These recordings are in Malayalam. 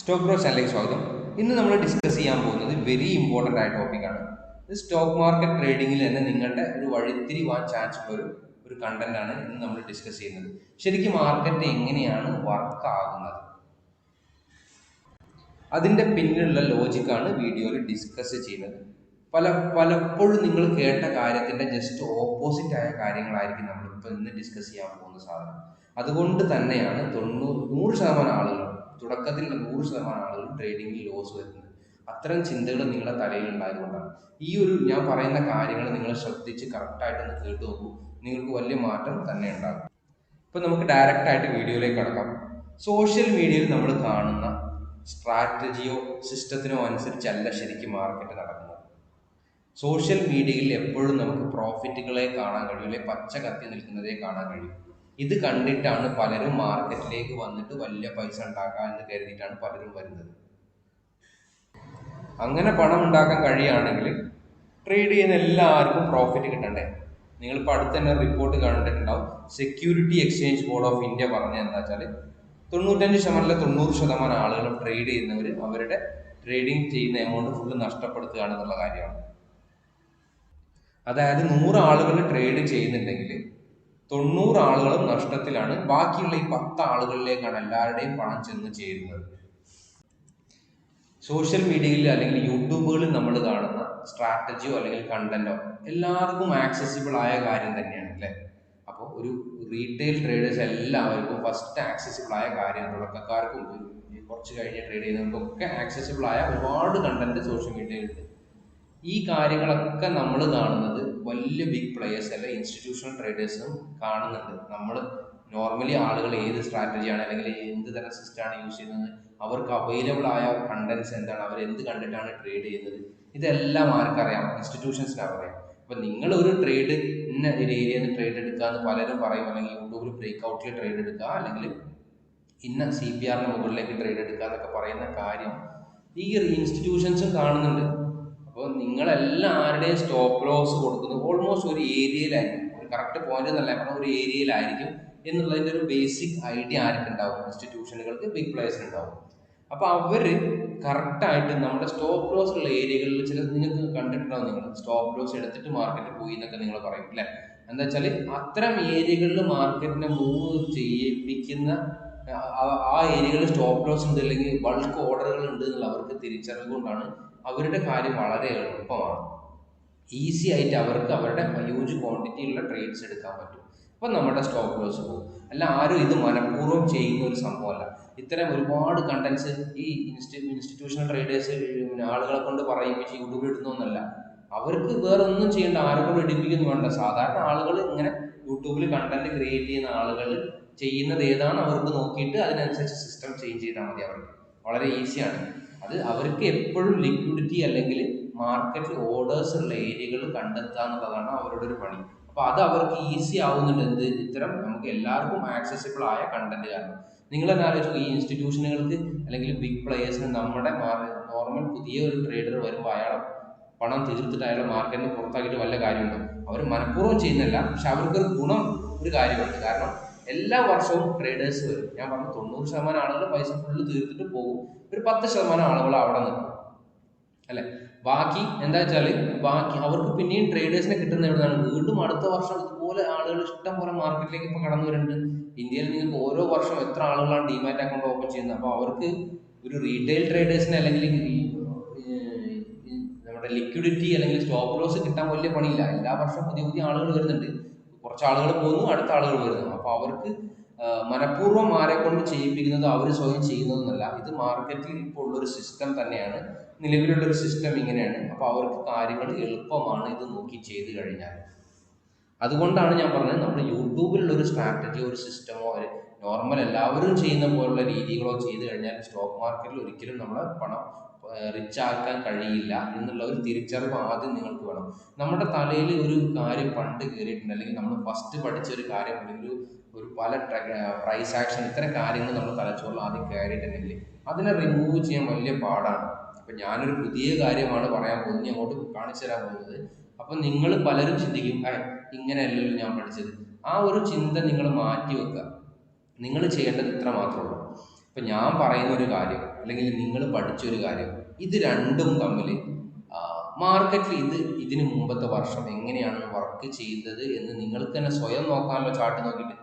സ്റ്റോക്ക് ബ്രോ ചാനലിലേക്ക് സ്വാഗതം. ഇന്ന് നമ്മൾ ഡിസ്കസ് ചെയ്യാൻ പോകുന്നത് വെരി ഇമ്പോർട്ടന്റ് ആയ ടോപ്പിക്കാണ് ഇത് സ്റ്റോക്ക് മാർക്കറ്റ് ട്രേഡിങ്ങിൽ തന്നെ നിങ്ങളുടെ ഒരു വഴിത്തിരിവാൻ ചാൻസ് ഉള്ള ഒരു ഒരു കണ്ടന്റ് ആണ് ഇന്ന് നമ്മൾ ഡിസ്കസ് ചെയ്യുന്നത്. ശരിക്കും മാർക്കറ്റ് എങ്ങനെയാണ് വർക്ക് ആകുന്നത്? അതിന്റെ പിന്നിലുള്ള ലോജിക്കാണ് വീഡിയോയിൽ ഡിസ്കസ് ചെയ്യുന്നത്. പല പലപ്പോഴും നിങ്ങൾ കേട്ട കാര്യത്തിന്റെ ജസ്റ്റ് ഓപ്പോസിറ്റ് ആയ കാര്യങ്ങളായിരിക്കും നമ്മളിപ്പോൾ ഇന്ന് ഡിസ്കസ് ചെയ്യാൻ പോകുന്ന സാധനം. അതുകൊണ്ട് തന്നെയാണ് തൊണ്ണൂറ് നൂറ് ശതമാനം ആളുകൾ തുടക്കത്തിലുള്ള നൂറ് ശതമാനം ആളുകൾ ട്രേഡിംഗിൽ ലോസ് വരുന്നത്. അത്തരം ചിന്തകൾ നിങ്ങളുടെ തലയിൽ ഉണ്ടായതുകൊണ്ടാണ്. ഈ ഒരു ഞാൻ പറയുന്ന കാര്യങ്ങൾ നിങ്ങൾ ശ്രദ്ധിച്ച് കറക്റ്റായിട്ട് ഒന്ന് കേട്ട് നോക്കൂ. നിങ്ങൾക്ക് വലിയ മാറ്റം തന്നെ ഉണ്ടാകും. ഇപ്പം നമുക്ക് ഡയറക്റ്റ് ആയിട്ട് വീഡിയോയിലേക്ക് കടക്കാം. സോഷ്യൽ മീഡിയയിൽ നമ്മൾ കാണുന്ന സ്ട്രാറ്റജിയോ സിസ്റ്റത്തിനോ അനുസരിച്ചല്ല ശരിക്കും മാർക്കറ്റ് നടക്കുന്നത്. സോഷ്യൽ മീഡിയയിൽ എപ്പോഴും നമുക്ക് പ്രോഫിറ്റുകളെ കാണാൻ കഴിയില്ല പച്ച കത്തി നിൽക്കുന്നതേ കാണാൻ കഴിയും. ഇത് കണ്ടിട്ടാണ് പലരും മാർക്കറ്റിലേക്ക് വന്നിട്ട് വലിയ പൈസ ഉണ്ടാക്കാം എന്ന് കരുതിയിട്ടാണ് പലരും വരുന്നത്. അങ്ങനെ പണം ഉണ്ടാക്കാൻ കഴിയുകയാണെങ്കിൽ ട്രേഡ് ചെയ്യുന്ന എല്ലാവർക്കും പ്രോഫിറ്റ് കിട്ടണ്ടേ? നിങ്ങളിപ്പോൾ അടുത്ത് തന്നെ റിപ്പോർട്ട് കണ്ടിട്ടുണ്ടാവും. Security exchange board of India പറഞ്ഞ എന്താ വെച്ചാൽ തൊണ്ണൂറ്റഞ്ച് ശതമാനം തൊണ്ണൂറ് ശതമാനം ആളുകൾ ട്രേഡ് ചെയ്യുന്നവർ അവരുടെ ട്രേഡിങ് ചെയ്യുന്ന എമൗണ്ട് ഫുള്ള് നഷ്ടപ്പെടുത്തുകയാണെന്നുള്ള കാര്യമാണ്. അതായത് നൂറ് ആളുകൾ ട്രേഡ് ചെയ്യുന്നുണ്ടെങ്കിൽ തൊണ്ണൂറ് ആളുകളും നഷ്ടത്തിലാണ്. ബാക്കിയുള്ള ഈ പത്ത് ആളുകളിലേക്കാണ് എല്ലാവരുടെയും പണം ചെന്ന് ചേരുന്നത്. സോഷ്യൽ മീഡിയയിൽ അല്ലെങ്കിൽ യൂട്യൂബുകളിൽ നമ്മൾ കാണുന്ന സ്ട്രാറ്റജിയോ അല്ലെങ്കിൽ കണ്ടന്റോ എല്ലാവർക്കും ആക്സസിബിൾ ആയ കാര്യം തന്നെയാണ് അല്ലേ? അപ്പോൾ ഒരു റീറ്റെയിൽ ട്രേഡേഴ്സ് എല്ലാവർക്കും ഫസ്റ്റ് ആക്സസിബിൾ ആയ കാര്യം തുടക്കക്കാർക്കും കുറച്ച് കഴിഞ്ഞ് ട്രേഡ് ചെയ്യുന്നവർക്കൊക്കെ ആക്സസിബിൾ ആയ ഒരുപാട് കണ്ടന്റ് സോഷ്യൽ മീഡിയയിലുണ്ട് ഈ കാര്യങ്ങളൊക്കെ നമ്മൾ കാണുന്നത് വലിയ ബിഗ് പ്ലെയേഴ്സ് അല്ലെ ഇൻസ്റ്റിറ്റ്യൂഷണൽ ട്രേഡേഴ്സും കാണുന്നുണ്ട്. നമ്മൾ നോർമലി ആളുകൾ ഏത് സ്ട്രാറ്റജിയാണ് അല്ലെങ്കിൽ എന്ത് തരം സിസ്റ്റമാണ് യൂസ് ചെയ്യുന്നത് അവർക്ക് അവൈലബിൾ ആയ കണ്ടൻസ് എന്താണ് അവർ എന്ത് കണ്ടിട്ടാണ് ട്രേഡ് ചെയ്യുന്നത് ഇതെല്ലാം ആർക്കറിയാം ഇൻസ്റ്റിറ്റ്യൂഷൻസിന് അറിയാം. അപ്പം നിങ്ങൾ ഒരു ട്രേഡ് ഇന്ന ഒരു ഏരിയയിൽ നിന്ന് ട്രേഡ് എടുക്കുക എന്ന് പലരും പറയും അല്ലെങ്കിൽ യൂട്യൂബിൽ ബ്രേക്ക് ഔട്ടിൽ ട്രേഡ് എടുക്കുക അല്ലെങ്കിൽ ഇന്ന സി പി ആറിന് മുകളിലേക്ക് ട്രേഡ് എടുക്കുക എന്നൊക്കെ പറയുന്ന കാര്യം ഈ ഇൻസ്റ്റിറ്റ്യൂഷൻസും കാണുന്നുണ്ട്. അപ്പോൾ നിങ്ങളെല്ലാവരുടെയും സ്റ്റോപ്പ് ലോസ് കൊടുക്കുന്നത് ഓൾമോസ്റ്റ് ഒരു ഏരിയയിലായിരിക്കും ഒരു കറക്റ്റ് പോയിന്റ് എന്നല്ല പറഞ്ഞാൽ ഒരു ഏരിയയിലായിരിക്കും എന്നുള്ളതിന്റെ ഒരു ബേസിക് ഐഡിയ ആർക്കുണ്ടാവും ഇൻസ്റ്റിറ്റ്യൂഷനുകൾക്ക് ബിഗ് പ്ലേയേഴ്സ് ഉണ്ടാവും. അപ്പോൾ അവർ കറക്റ്റായിട്ട് നമ്മുടെ സ്റ്റോപ്പ് ലോസ് ഉള്ള ഏരിയകളിൽ ചില നിങ്ങൾക്ക് കണ്ടിട്ടുണ്ടാവും നിങ്ങൾ. സ്റ്റോപ്പ് ലോസ് എടുത്തിട്ട് മാർക്കറ്റിൽ പോയി എന്നൊക്കെ നിങ്ങൾ പറയും അല്ലേ? എന്താ വെച്ചാൽ അത്തരം ഏരിയകളിൽ മാർക്കറ്റിനെ മൂവ് ചെയ്യിപ്പിക്കുന്ന ആ ഏരിയകളിൽ സ്റ്റോപ്പ് ലോസ് ഉണ്ട് അല്ലെങ്കിൽ ബൾക്ക് ഓർഡറുകൾ ഉണ്ട് എന്നുള്ള അവർക്ക് തിരിച്ചറിവുകൊണ്ടാണ് അവരുടെ കാര്യം വളരെ എളുപ്പമാണ്. ഈസി ആയിട്ട് അവർക്ക് അവരുടെ ഹ്യൂജ് ക്വാണ്ടിറ്റിയിലുള്ള ട്രേഡ്സ് എടുക്കാൻ പറ്റും. അപ്പം നമ്മുടെ സ്റ്റോപ്പ് ലോസ് പോകും. അല്ല ആരും ഇത് മനഃപൂർവം ചെയ്യുന്ന ഒരു സംഭവമല്ല. ഇത്തരം ഒരുപാട് കണ്ടൻസ് ഈ ഇൻസ്റ്റി ഇൻസ്റ്റിറ്റ്യൂഷണൽ ട്രേഡേഴ്സ് പിന്നെ ആളുകളെ കൊണ്ട് പറയിപ്പിച്ച് യൂട്യൂബിൽ ഇടുന്നൊന്നല്ല അവർക്ക് വേറെ ഒന്നും ചെയ്യേണ്ട ആരെ എടുപ്പിക്കുന്നു വേണ്ട. സാധാരണ ആളുകൾ ഇങ്ങനെ യൂട്യൂബിൽ കണ്ടന്റ് ക്രിയേറ്റ് ചെയ്യുന്ന ആളുകൾ ചെയ്യുന്നത് ഏതാണ് അവർക്ക് നോക്കിയിട്ട് അതിനനുസരിച്ച് സിസ്റ്റം ചേഞ്ച് ചെയ്താൽ മതി അവർക്ക്. വളരെ ഈസിയാണ് അത് അവർക്ക് എപ്പോഴും ലിക്വിഡിറ്റി അല്ലെങ്കിൽ മാർക്കറ്റ് ഓർഡേഴ്സ് ഉള്ള ഏരിയകൾ കണ്ടെത്തുക എന്നുള്ളതാണ് അവരുടെ ഒരു പണി. അപ്പോൾ അത് അവർക്ക് ഈസി ആവുന്നുണ്ട്. എന്ത്? ഇത്തരം നമുക്ക് എല്ലാവർക്കും ആക്സസിബിൾ ആയ കണ്ടന്റ് കാരണം. നിങ്ങൾ തന്നെ ആലോചിച്ചു ഈ ഇൻസ്റ്റിറ്റ്യൂഷനുകൾക്ക് അല്ലെങ്കിൽ ബിഗ് പ്ലെയേഴ്സിന് നമ്മുടെ നോർമൽ പുതിയ ഒരു ട്രേഡർ വരുമ്പോൾ അയാളെ പണം തീർത്തിട്ട് അയാളെ മാർക്കറ്റിന് പുറത്താക്കിയിട്ട് വല്ല കാര്യമുണ്ടോ? അവർ മനഃപൂർവം ചെയ്യുന്നില്ല പക്ഷെ അവർക്ക് ഒരു ഗുണം ഒരു കാര്യമുണ്ട്. കാരണം എല്ലാ വർഷവും ട്രേഡേഴ്സ് വരും. ഞാൻ പറഞ്ഞു തൊണ്ണൂറ് ശതമാനം ആളുകൾ പൈസ ഫുള്ള് തീർത്തിട്ട് പോകും. ഒരു പത്ത് ശതമാനം ആളുകൾ അവിടെ നിൽക്കും. അല്ലെ? ബാക്കി എന്താ വെച്ചാൽ ബാക്കി അവർക്ക് പിന്നെയും ട്രേഡേഴ്സിനെ കിട്ടുന്ന എവിടെയാണ് വീണ്ടും അടുത്ത വർഷം ഇതുപോലെ ആളുകൾ ഇഷ്ടം പോലെ മാർക്കറ്റിലേക്ക് ഇപ്പോൾ കടന്നു വരുന്നുണ്ട് ഇന്ത്യയിൽ നിങ്ങൾക്ക് ഓരോ വർഷം എത്ര ആളുകളാണ് ഡിമാറ്റ് അക്കൗണ്ട് ഓപ്പൺ ചെയ്യുന്നത്? അപ്പോൾ അവർക്ക് ഒരു റീറ്റെയിൽ ട്രേഡേഴ്സിന് അല്ലെങ്കിൽ നമ്മുടെ ലിക്വിഡിറ്റി അല്ലെങ്കിൽ സ്റ്റോപ്പ് ലോസ് കിട്ടാൻ വലിയ പണിയില്ല. എല്ലാ വർഷവും പുതിയ പുതിയ ആളുകൾ വരുന്നുണ്ട്. കുറച്ച് ആളുകൾ പോകുന്നു അടുത്ത ആളുകൾ വരുന്നു. അപ്പോൾ അവർക്ക് മനഃപൂർവം ആരെ കൊണ്ട് ചെയ്യിപ്പിക്കുന്നത് അവർ സ്വയം ചെയ്യുന്നതെന്നല്ല ഇത് മാർക്കറ്റിൽ ഇപ്പോൾ ഉള്ളൊരു സിസ്റ്റം തന്നെയാണ്. നിലവിലുള്ളൊരു സിസ്റ്റം ഇങ്ങനെയാണ്. അപ്പോൾ അവർക്ക് കാര്യങ്ങൾ എളുപ്പമാണ് ഇത് നോക്കി ചെയ്ത് കഴിഞ്ഞാൽ. അതുകൊണ്ടാണ് ഞാൻ പറഞ്ഞത് നമ്മൾ യൂട്യൂബിലുള്ള ഒരു സ്ട്രാറ്റജിയോ ഒരു സിസ്റ്റമോ നോർമൽ എല്ലാവരും ചെയ്യുന്ന പോലുള്ള രീതികളോ ചെയ്തു കഴിഞ്ഞാൽ സ്റ്റോക്ക് മാർക്കറ്റിൽ ഒരിക്കലും നമ്മൾ പണം റിച്ച് ആക്കാൻ കഴിയില്ല എന്നുള്ള ഒരു തിരിച്ചറിവ് ആദ്യം നിങ്ങൾക്ക് വേണം. നമ്മുടെ തലയിൽ ഒരു കാര്യം പണ്ട് കയറിയിട്ടുണ്ട്. അല്ലെങ്കിൽ നമ്മൾ ഫസ്റ്റ് പഠിച്ച ഒരു കാര്യം അല്ലെങ്കിൽ ഒരു പല പ്രൈസ് ആക്ഷൻ ഇത്തരം കാര്യങ്ങൾ നമ്മൾ തലച്ചോറിൽ ആദ്യം കയറിയിട്ടുണ്ടെങ്കിൽ അതിനെ റിമൂവ് ചെയ്യാൻ വലിയ പാടാണ്. അപ്പം ഞാനൊരു പുതിയ കാര്യമാണ് പറയാൻ പോകുന്നത്. അങ്ങോട്ട് കാണിച്ചു തരാൻ പോകുന്നത്. അപ്പം നിങ്ങൾ പലരും ചിന്തിക്കും ഇങ്ങനെയല്ലല്ലോ ഞാൻ പഠിച്ചത്. ആ ഒരു ചിന്ത നിങ്ങൾ മാറ്റി വെക്കുക. നിങ്ങൾ ചെയ്യേണ്ടത് ഇത്ര മാത്രമേ ഉള്ളൂ. ഇപ്പം ഞാൻ പറയുന്ന ഒരു കാര്യം അല്ലെങ്കിൽ നിങ്ങൾ പഠിച്ച ഒരു കാര്യം ഇത് രണ്ടും തമ്മിൽ മാർക്കറ്റിൽ ഇത് ഇതിന് മുമ്പത്തെ വർഷം എങ്ങനെയാണ് വർക്ക് ചെയ്തത് എന്ന് നിങ്ങൾക്ക് തന്നെ സ്വയം നോക്കാമല്ലോ ചാർട്ട് നോക്കിയിട്ട്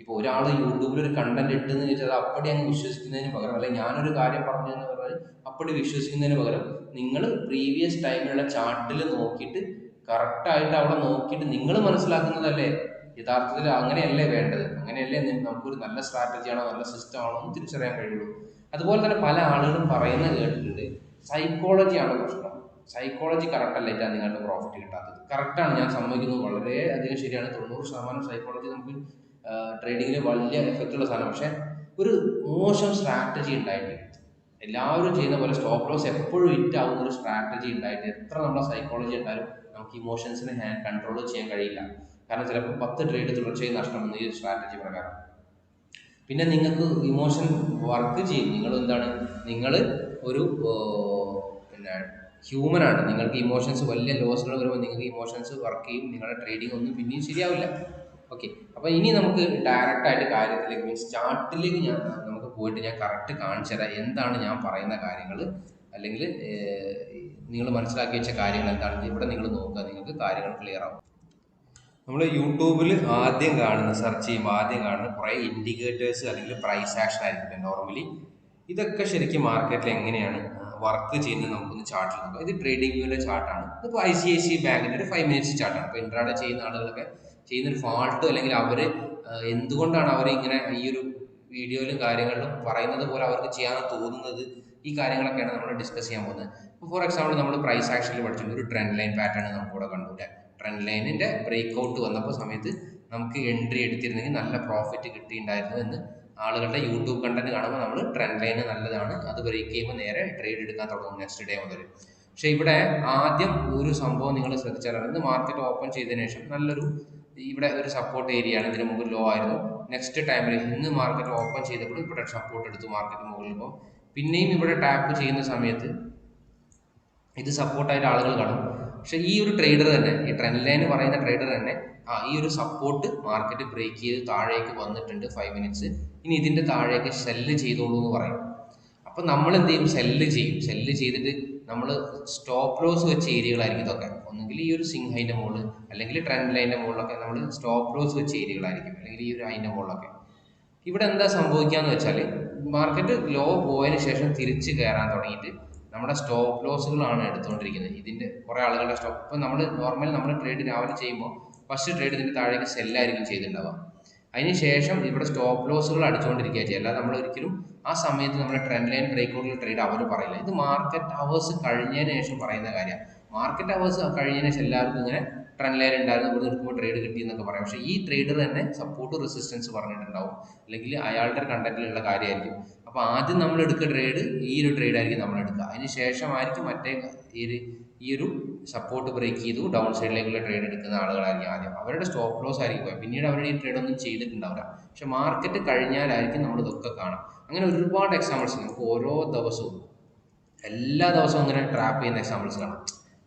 ഇപ്പോൾ ഒരാൾ യൂട്യൂബിൽ ഒരു കണ്ടന്റ് ഇട്ടെന്ന് വെച്ചാൽ അത് അപ്പടി അങ്ങ് വിശ്വസിക്കുന്നതിന് പകരം അല്ലെങ്കിൽ ഞാനൊരു കാര്യം പറഞ്ഞു എന്ന് പറഞ്ഞാൽ അപ്പടി വിശ്വസിക്കുന്നതിന് പകരം നിങ്ങൾ പ്രീവിയസ് ടൈമിലുള്ള ചാർട്ടിൽ നോക്കിയിട്ട് കറക്റ്റായിട്ട് അവിടെ നോക്കിയിട്ട് നിങ്ങൾ മനസ്സിലാക്കുന്നതല്ലേ? യഥാർത്ഥത്തിൽ അങ്ങനെയല്ലേ വേണ്ടത്? അങ്ങനെയല്ലേ നമുക്കൊരു നല്ല സ്ട്രാറ്റജി ആണോ നല്ല സിസ്റ്റം ആണോ എന്ന് തിരിച്ചറിയാൻ കഴിയുള്ളൂ. അതുപോലെ തന്നെ പല ആളുകളും പറയുന്നത് കേട്ടിട്ടുണ്ട്. സൈക്കോളജിയാണ് പ്രശ്നം? സൈക്കോളജി കറക്റ്റ് അല്ല അല്ലായിട്ടാണ് നിങ്ങൾക്ക് പ്രോഫിറ്റ് കിട്ടാത്തത്. കറക്റ്റാണ് ഞാൻ സമ്മതിക്കുന്നത് വളരെ അധികം ശരിയാണ്. തൊണ്ണൂറ് ശതമാനം സൈക്കോളജി നമുക്ക് ട്രേഡിങ്ങിൽ വലിയ എഫക്റ്റ് ഉള്ള സാധനം. പക്ഷേ ഒരു മോശം സ്ട്രാറ്റജി ഉണ്ടായിട്ട് എല്ലാവരും ചെയ്യുന്ന പോലെ സ്റ്റോപ്പ് ലോസ് എപ്പോഴും ഹിറ്റ് ആവുന്ന ഒരു സ്ട്രാറ്റജി ഉണ്ടായിട്ട് എത്ര നമ്മുടെ സൈക്കോളജി ഉണ്ടായാലും നമുക്ക് ഇമോഷൻസിനെ ഹാൻഡ് കൺട്രോൾ ചെയ്യാൻ കഴിയില്ല. കാരണം ചിലപ്പോൾ പത്ത് ട്രേഡ് തുടർച്ചയായി നഷ്ടമെന്ന് ഈ സ്ട്രാറ്റജി പ്രകാരം. പിന്നെ നിങ്ങൾക്ക് ഇമോഷൻ വർക്ക് ചെയ്യും. നിങ്ങൾ എന്താണ്? നിങ്ങൾ ഒരു പിന്നെ ഹ്യൂമൻ ആണ്. നിങ്ങൾക്ക് ഇമോഷൻസ് വലിയ ലോസുകൾ വരുമ്പോൾ നിങ്ങൾക്ക് ഇമോഷൻസ് വർക്ക് ചെയ്യും. നിങ്ങളുടെ ട്രേഡിംഗ് ഒന്നും പിന്നെയും ശരിയാവില്ല. ഓക്കെ അപ്പോൾ ഇനി നമുക്ക് ഡയറക്റ്റ് ആയിട്ട് കാര്യത്തിലേക്ക് മീൻസ് ചാർട്ടിലേക്ക് ഞാൻ നമുക്ക് പോയിട്ട് ഞാൻ കറക്റ്റ് കാണിച്ചു തരാം. എന്താണ് ഞാൻ പറയുന്ന കാര്യങ്ങൾ? അല്ലെങ്കിൽ നിങ്ങൾ മനസ്സിലാക്കി വെച്ച കാര്യങ്ങൾ എന്താണ്? ഇവിടെ നിങ്ങൾ നോക്കുക. നിങ്ങൾക്ക് കാര്യങ്ങൾ ക്ലിയർ ആവും. നമ്മൾ യൂട്യൂബിൽ ആദ്യം കാണുന്ന സെർച്ച് ചെയ്യുമ്പോൾ ആദ്യം കാണുന്ന കുറേ ഇൻഡിക്കേറ്റേഴ്സ് അല്ലെങ്കിൽ പ്രൈസ് ആക്ഷൻ ആയിരിക്കും നോർമലി ഇതൊക്കെ ശരിക്കും മാർക്കറ്റിൽ എങ്ങനെയാണ് വർക്ക് ചെയ്യുന്നത് നമുക്കൊന്ന് ചാർട്ടിൽ നോക്കാം. ഇത് ട്രേഡിംഗ് വ്യൂവിന്റെ ചാർട്ടാണ് ഇതിപ്പോൾ ഐ സി ഐ സി ബാങ്കിന്റെ ഒരു ഫൈവ് മിനിറ്റ്സ് ചാർട്ടാണ് ഇപ്പോൾ ഇൻട്രാഡേ ചെയ്യുന്ന ആളുകളൊക്കെ ചെയ്യുന്ന ഒരു ഫാൾട്ട് അല്ലെങ്കിൽ അവർ എന്തുകൊണ്ടാണ് അവർ ഇങ്ങനെ ഈ ഒരു വീഡിയോയിലും കാര്യങ്ങളിലും പറയുന്നത് പോലെ അവർക്ക് ചെയ്യാൻ തോന്നുന്നത്? ഈ കാര്യങ്ങളൊക്കെയാണ് നമ്മൾ ഡിസ്കസ് ചെയ്യാൻ പോകുന്നത്. ഫോർ എക്സാമ്പിൾ നമ്മൾ പ്രൈസ് ആക്ഷനിൽ പഠിച്ചിട്ടുണ്ട് ഒരു ട്രെൻഡ് ലൈൻ പാറ്റേൺ നമുക്കിവിടെ കണ്ടു അല്ലേ ട്രെൻഡ് ലൈനിന്റെ ബ്രേക്ക് ഔട്ട് വന്നപ്പോൾ സമയത്ത് നമുക്ക് എൻട്രി എടുത്തിരുന്നെങ്കിൽ നല്ല പ്രോഫിറ്റ് കിട്ടിയിട്ടുണ്ടായിരുന്നു എന്ന് ആളുകളുടെ യൂട്യൂബ് കണ്ടന്റ് കാണുമ്പോൾ നമ്മൾ ട്രെൻഡ് ലൈന് നല്ലതാണ്. അത് ബ്രേക്ക് ചെയ്യുമ്പോൾ നേരെ ട്രേഡ് എടുക്കാൻ തുടങ്ങും നെക്സ്റ്റ് ഡേ മുതൽ. പക്ഷേ ഇവിടെ ആദ്യം ഒരു സംഭവം നിങ്ങൾ ശ്രദ്ധിച്ചാൽ ഇന്ന് മാർക്കറ്റ് ഓപ്പൺ ചെയ്തതിനു ശേഷം നല്ലൊരു ഇവിടെ ഒരു സപ്പോർട്ട് ഏരിയ ആണ്. ഇതിന് മുമ്പ് ലോ ആയിരുന്നു. നെക്സ്റ്റ് ടൈമിൽ ഇന്ന് മാർക്കറ്റ് ഓപ്പൺ ചെയ്തപ്പോൾ ഇവിടെ സപ്പോർട്ട് എടുത്തു മാർക്കറ്റ് മുകളിൽ പോകും പിന്നെയും ഇവിടെ ടാപ്പ് ചെയ്യുന്ന സമയത്ത് ഇത് സപ്പോർട്ടായിട്ട് ആളുകൾ കാണും. പക്ഷേ ഈ ഒരു ട്രേഡർ തന്നെ ഈ ട്രെൻഡ് ലൈൻ പറയുന്ന ട്രേഡർ തന്നെ ആ ഈ ഒരു സപ്പോർട്ട് മാർക്കറ്റ് ബ്രേക്ക് ചെയ്ത് താഴേക്ക് വന്നിട്ടുണ്ട് ഫൈവ് മിനിറ്റ്സ് ഇനി ഇതിന്റെ താഴേക്ക് സെല്ല് ചെയ്തോളൂ എന്ന് പറയും. അപ്പം നമ്മൾ എന്ത് ചെയ്യും? സെല്ല് ചെയ്യും. സെല്ല് ചെയ്തിട്ട് നമ്മൾ സ്റ്റോപ്പ് ലോസ് വെച്ച ഏരിയകളായിരിക്കും ഇതൊക്കെ. ഒന്നുകിൽ ഈ ഒരു സിംഗ് ഹൈന്റെ മുകളിൽ അല്ലെങ്കിൽ ട്രെൻഡ് ലൈന്റെ മുകളിലൊക്കെ നമ്മൾ സ്റ്റോപ്പ് ലോസ് വെച്ച ഏരിയകളായിരിക്കും അല്ലെങ്കിൽ ഈ ഒരു ഹൈന്റെ മുകളിലൊക്കെ ഇവിടെ എന്താ സംഭവിക്കുക എന്ന് വെച്ചാൽ മാർക്കറ്റ് ലോ പോയതിന് ശേഷം തിരിച്ച് കയറാൻ തുടങ്ങിയിട്ട് നമ്മുടെ സ്റ്റോപ്പ് ലോസുകളാണ് എടുത്തുകൊണ്ടിരിക്കുന്നത്. ഇതിന്റെ കുറേ ആളുകളുടെ സ്റ്റോപ്പ് ഇപ്പം നമ്മൾ നോർമൽ നമ്മൾ ട്രേഡ് രാവിലെ ചെയ്യുമ്പോൾ ഫസ്റ്റ് ട്രേഡ് ഇതിന്റെ താഴേക്ക് സെല്ലായിരിക്കും ചെയ്തിട്ടുണ്ടാവുക. അതിന് ശേഷം ഇവിടെ സ്റ്റോപ്പ് ലോസുകൾ അടിച്ചുകൊണ്ടിരിക്കുക ചെയ്യുക. നമ്മൾ ഒരിക്കലും ആ സമയത്ത് നമ്മൾ ട്രെൻഡ് ലൈൻ ബ്രേക്കൗട്ടിൽ ട്രേഡ് അവർ പറയില്ല. ഇത് മാർക്കറ്റ് അവേഴ്സ് കഴിഞ്ഞതിന് ശേഷം പറയുന്ന കാര്യമാണ്. മാർക്കറ്റ് അവേഴ്സ് കഴിഞ്ഞതിന് ശേഷം എല്ലാവർക്കും ഇങ്ങനെ ട്രെൻഡ് ലൈൻ ഉണ്ടായിരുന്നു ഇവിടെ നിൽക്കുമ്പോൾ ട്രേഡ് കിട്ടി എന്നൊക്കെ പറയാം. പക്ഷേ ഈ ട്രേഡർ തന്നെ സപ്പോർട്ട് റെസിസ്റ്റൻസ് പറഞ്ഞിട്ടുണ്ടാവും. അല്ലെങ്കിൽ അയാളുടെ കണ്ടന്റിലുള്ള കാര്യമായിരിക്കും അപ്പോൾ ആദ്യം നമ്മൾ എടുക്കുക ട്രേഡ് ഈ ഒരു ട്രേഡ് ആയിരിക്കും നമ്മൾ എടുക്കുക. അതിന് ശേഷമായിരിക്കും മറ്റേ ഈ ഒരു സപ്പോർട്ട് ബ്രേക്ക് ചെയ്തു ഡൗൺ സൈഡിലേക്കുള്ള ട്രേഡ് എടുക്കുന്ന ആളുകളായിരിക്കും ആദ്യം. അവരുടെ സ്റ്റോപ്പ് ലോസ് ആയിരിക്കും പിന്നീട് അവരുടെ ഈ ട്രേഡ് ഒന്നും ചെയ്തിട്ടുണ്ടാവില്ല. പക്ഷെ മാർക്കറ്റ് കഴിഞ്ഞാലായിരിക്കും നമ്മൾ ഇതൊക്കെ കാണാം അങ്ങനെ ഒരുപാട് എക്സാമ്പിൾസ് നമുക്ക് ഓരോ ദിവസവും എല്ലാ ദിവസവും അങ്ങനെ ട്രാപ്പ് ചെയ്യുന്ന എക്സാമ്പിൾസ് കാണാം.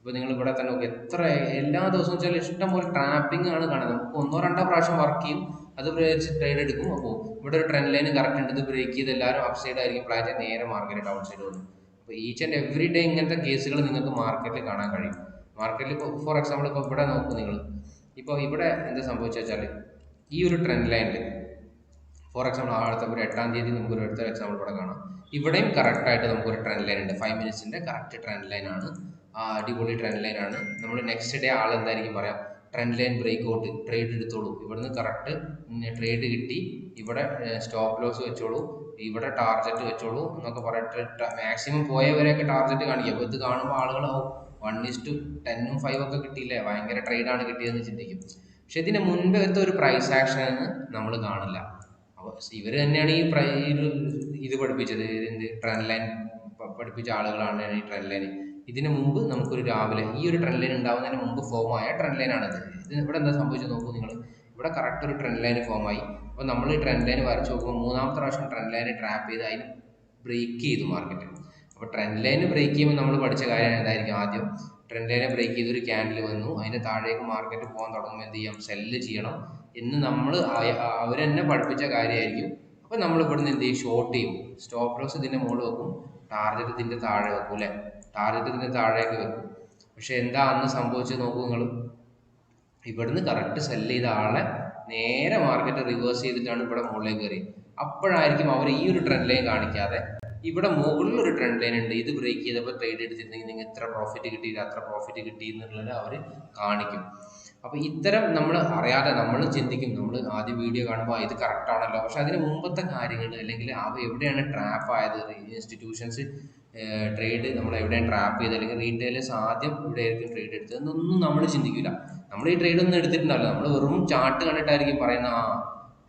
ഇപ്പോൾ നിങ്ങൾ ഇവിടെ തന്നെ നോക്കി എത്ര എല്ലാ ദിവസവും വെച്ചാൽ ഇഷ്ടം പോലെ ട്രാപ്പിംഗ് ആണ് കാണുന്നത്. നമുക്ക് ഒന്നോ രണ്ടോ പ്രാവശ്യം വർക്ക് ചെയ്യും അത് വെച്ച് ട്രേഡ് എടുക്കും. അപ്പോൾ ഇവിടെ ഒരു ട്രെൻഡ് ലൈൻ കറക്റ്റ് ഉണ്ട് ഇത് ബ്രേക്ക് ചെയ്ത് എല്ലാവരും അപ് സൈഡ് ആയിരിക്കും പ്ലാറ്റ് നേരെ മാർക്കറ്റ് ഡൗൺ സൈഡ് വന്നു. അപ്പോൾ ഈച്ച് ആൻഡ് എവറി ഡേ ഇങ്ങനത്തെ കേസുകൾ നിങ്ങൾക്ക് മാർക്കറ്റിൽ കാണാൻ കഴിയും. മാർക്കറ്റിൽ ഇപ്പോൾ ഫോർ എക്സാമ്പിൾ ഇപ്പോൾ ഇവിടെ നോക്കും നിങ്ങൾ. ഇപ്പോൾ ഇവിടെ എന്താ സംഭവിച്ചു വെച്ചാൽ ഈ ഒരു ട്രെൻഡ് ലൈനിൽ ഫോർ എക്സാമ്പിൾ അടുത്ത ഒരു എട്ടാം തീയതി നമുക്ക് ഒരു അടുത്ത എക്സാമ്പിൾ ഇവിടെ കാണാം. ഇവിടെയും കറക്റ്റായിട്ട് നമുക്കൊരു ട്രെൻഡ് ലൈൻ ഉണ്ട്. ഫൈവ് മിനിറ്റ്സിന്റെ കറക്റ്റ് ട്രെൻഡ് ലൈൻ ആണ്. ആ അടിപൊളി ട്രെൻഡ് ലൈൻ ആണ്. നമ്മൾ നെക്സ്റ്റ് ഡേ ആൾ എന്തായിരിക്കും പറയാം? Trend line break out trade എടുത്തോളൂ. ഇവിടുന്ന് കറക്റ്റ് ട്രേഡ് കിട്ടി. ഇവിടെ സ്റ്റോപ്പ് ലോസ് വെച്ചോളൂ. ഇവിടെ ടാർജറ്റ് വെച്ചോളൂ എന്നൊക്കെ പറഞ്ഞിട്ട് മാക്സിമം പോയവരെയൊക്കെ ടാർജറ്റ് കാണിക്കുക അപ്പോൾ ഇത് കാണുമ്പോൾ ആളുകളാവും. വൺ ഇസ് ടു ടെന്നും ഫൈവ് ഒക്കെ കിട്ടിയില്ലേ? ഭയങ്കര ട്രേഡാണ് കിട്ടിയതെന്ന് ചിന്തിക്കും. പക്ഷെ ഇതിന് മുൻപത്തെ ഒരു പ്രൈസ് ആക്ഷൻ നമ്മൾ കാണില്ല അപ്പോൾ ഇവർ തന്നെയാണ് ഈ പ്രൈ ഇത് പഠിപ്പിച്ചത്. ഇതിന്റെ ട്രെൻഡ് ലൈൻ പഠിപ്പിച്ച ആളുകളാണ് ഈ ട്രെൻഡ് ലൈൻ ഇതിന് മുമ്പ് നമുക്കൊരു രാവിലെ ഈ ഒരു ട്രെൻഡ് ലൈൻ ഉണ്ടാവുന്നതിന് മുമ്പ് ഫോം ആയ ട്രെൻഡ് ലൈൻ ആണ് ഇത് ഇവിടെ എന്താ സംഭവിച്ചത് നോക്കൂ നിങ്ങൾ ഇവിടെ കറക്റ്റ് ഒരു ട്രെൻഡ് ലൈൻ ഫോം ആയി. അപ്പോൾ നമ്മൾ ഈ ട്രെൻഡ് ലൈൻ വരച്ച് നോക്കുമ്പോൾ മൂന്നാമത്തെ പ്രാവശ്യം ട്രെൻഡ് ലൈൻ ട്രാപ്പ് ചെയ്ത് അതിന് ബ്രേക്ക് ചെയ്തു മാർക്കറ്റ് അപ്പോൾ ട്രെൻഡ് ലൈൻ ബ്രേക്ക് ചെയ്യുമ്പോൾ നമ്മൾ പഠിച്ച കാര്യം എന്തായിരിക്കും ആദ്യം? ട്രെൻഡ് ലൈനെ ബ്രേക്ക് ചെയ്ത് ഒരു ക്യാൻഡിൽ വന്നു. അതിന്റെ താഴേക്ക് മാർക്കറ്റ് പോകാൻ തുടങ്ങുമ്പോൾ എന്ത് ചെയ്യാം സെല്ല് ചെയ്യണം. എന്ന് നമ്മൾ അവരെന്നെ പഠിപ്പിച്ച കാര്യമായിരിക്കും. അപ്പോൾ നമ്മൾ ഇവിടുന്ന് എന്ത് ചെയ്യും? ഷോർട്ട് ചെയ്യും. സ്റ്റോപ്പ് ലോസ് ഇതിന്റെ മുകളിൽ വെക്കും. ടാർഗറ്റ് താഴെ വെക്കും അല്ലേ? ടാർഗറ്റ് താഴേക്ക് വെക്കും. പക്ഷെ എന്താ അന്ന് സംഭവിച്ചത് നോക്കൂ നിങ്ങൾ ഇവിടുന്ന് കറക്റ്റ് സെൽ ചെയ്ത ആളെ നേരെ മാർക്കറ്റ് റിവേഴ്സ് ചെയ്തിട്ടാണ് ഇവിടെ മുകളിലേക്ക് കയറി അപ്പോഴായിരിക്കും അവർ ഈ ഒരു ട്രെൻഡ് ലൈൻ കാണിക്കാതെ ഇവിടെ മുകളിൽ ഒരു ട്രെൻഡ് ലൈൻ ഉണ്ട്. ഇത് ബ്രേക്ക് ചെയ്തപ്പോൾ ട്രേഡ് എടുത്തിരുന്നെങ്കിൽ നിങ്ങൾ ഇത്ര പ്രോഫിറ്റ് കിട്ടിയില്ല അത്ര പ്രോഫിറ്റ് കിട്ടി എന്നുള്ളത് അവർ കാണിക്കും. അപ്പോൾ ഇത്തരം നമ്മൾ അറിയാതെ നമ്മൾ ചിന്തിക്കും നമ്മൾ ആദ്യം വീഡിയോ കാണുമ്പോൾ ഇത് കറക്റ്റ് ആണല്ലോ. പക്ഷെ അതിന് മുമ്പത്തെ കാര്യങ്ങൾ അല്ലെങ്കിൽ അവ എവിടെയാണ് ട്രാപ്പ് ആയത്? ഇൻസ്റ്റിറ്റ്യൂഷൻസ് ട്രേഡ് നമ്മൾ എവിടെയാണ് ട്രാപ്പ് ചെയ്ത് അല്ലെങ്കിൽ റീറ്റെയിലേഴ്സ് ആദ്യം ഇവിടെ ആയിരിക്കും ട്രേഡ് എടുത്തത് എന്നൊന്നും നമ്മൾ ചിന്തിക്കില്ല നമ്മൾ ഈ ട്രേഡ് ഒന്നും എടുത്തിട്ടുണ്ടല്ലോ നമ്മൾ വെറും ചാർട്ട് കണ്ടിട്ടായിരിക്കും പറയുന്ന ആ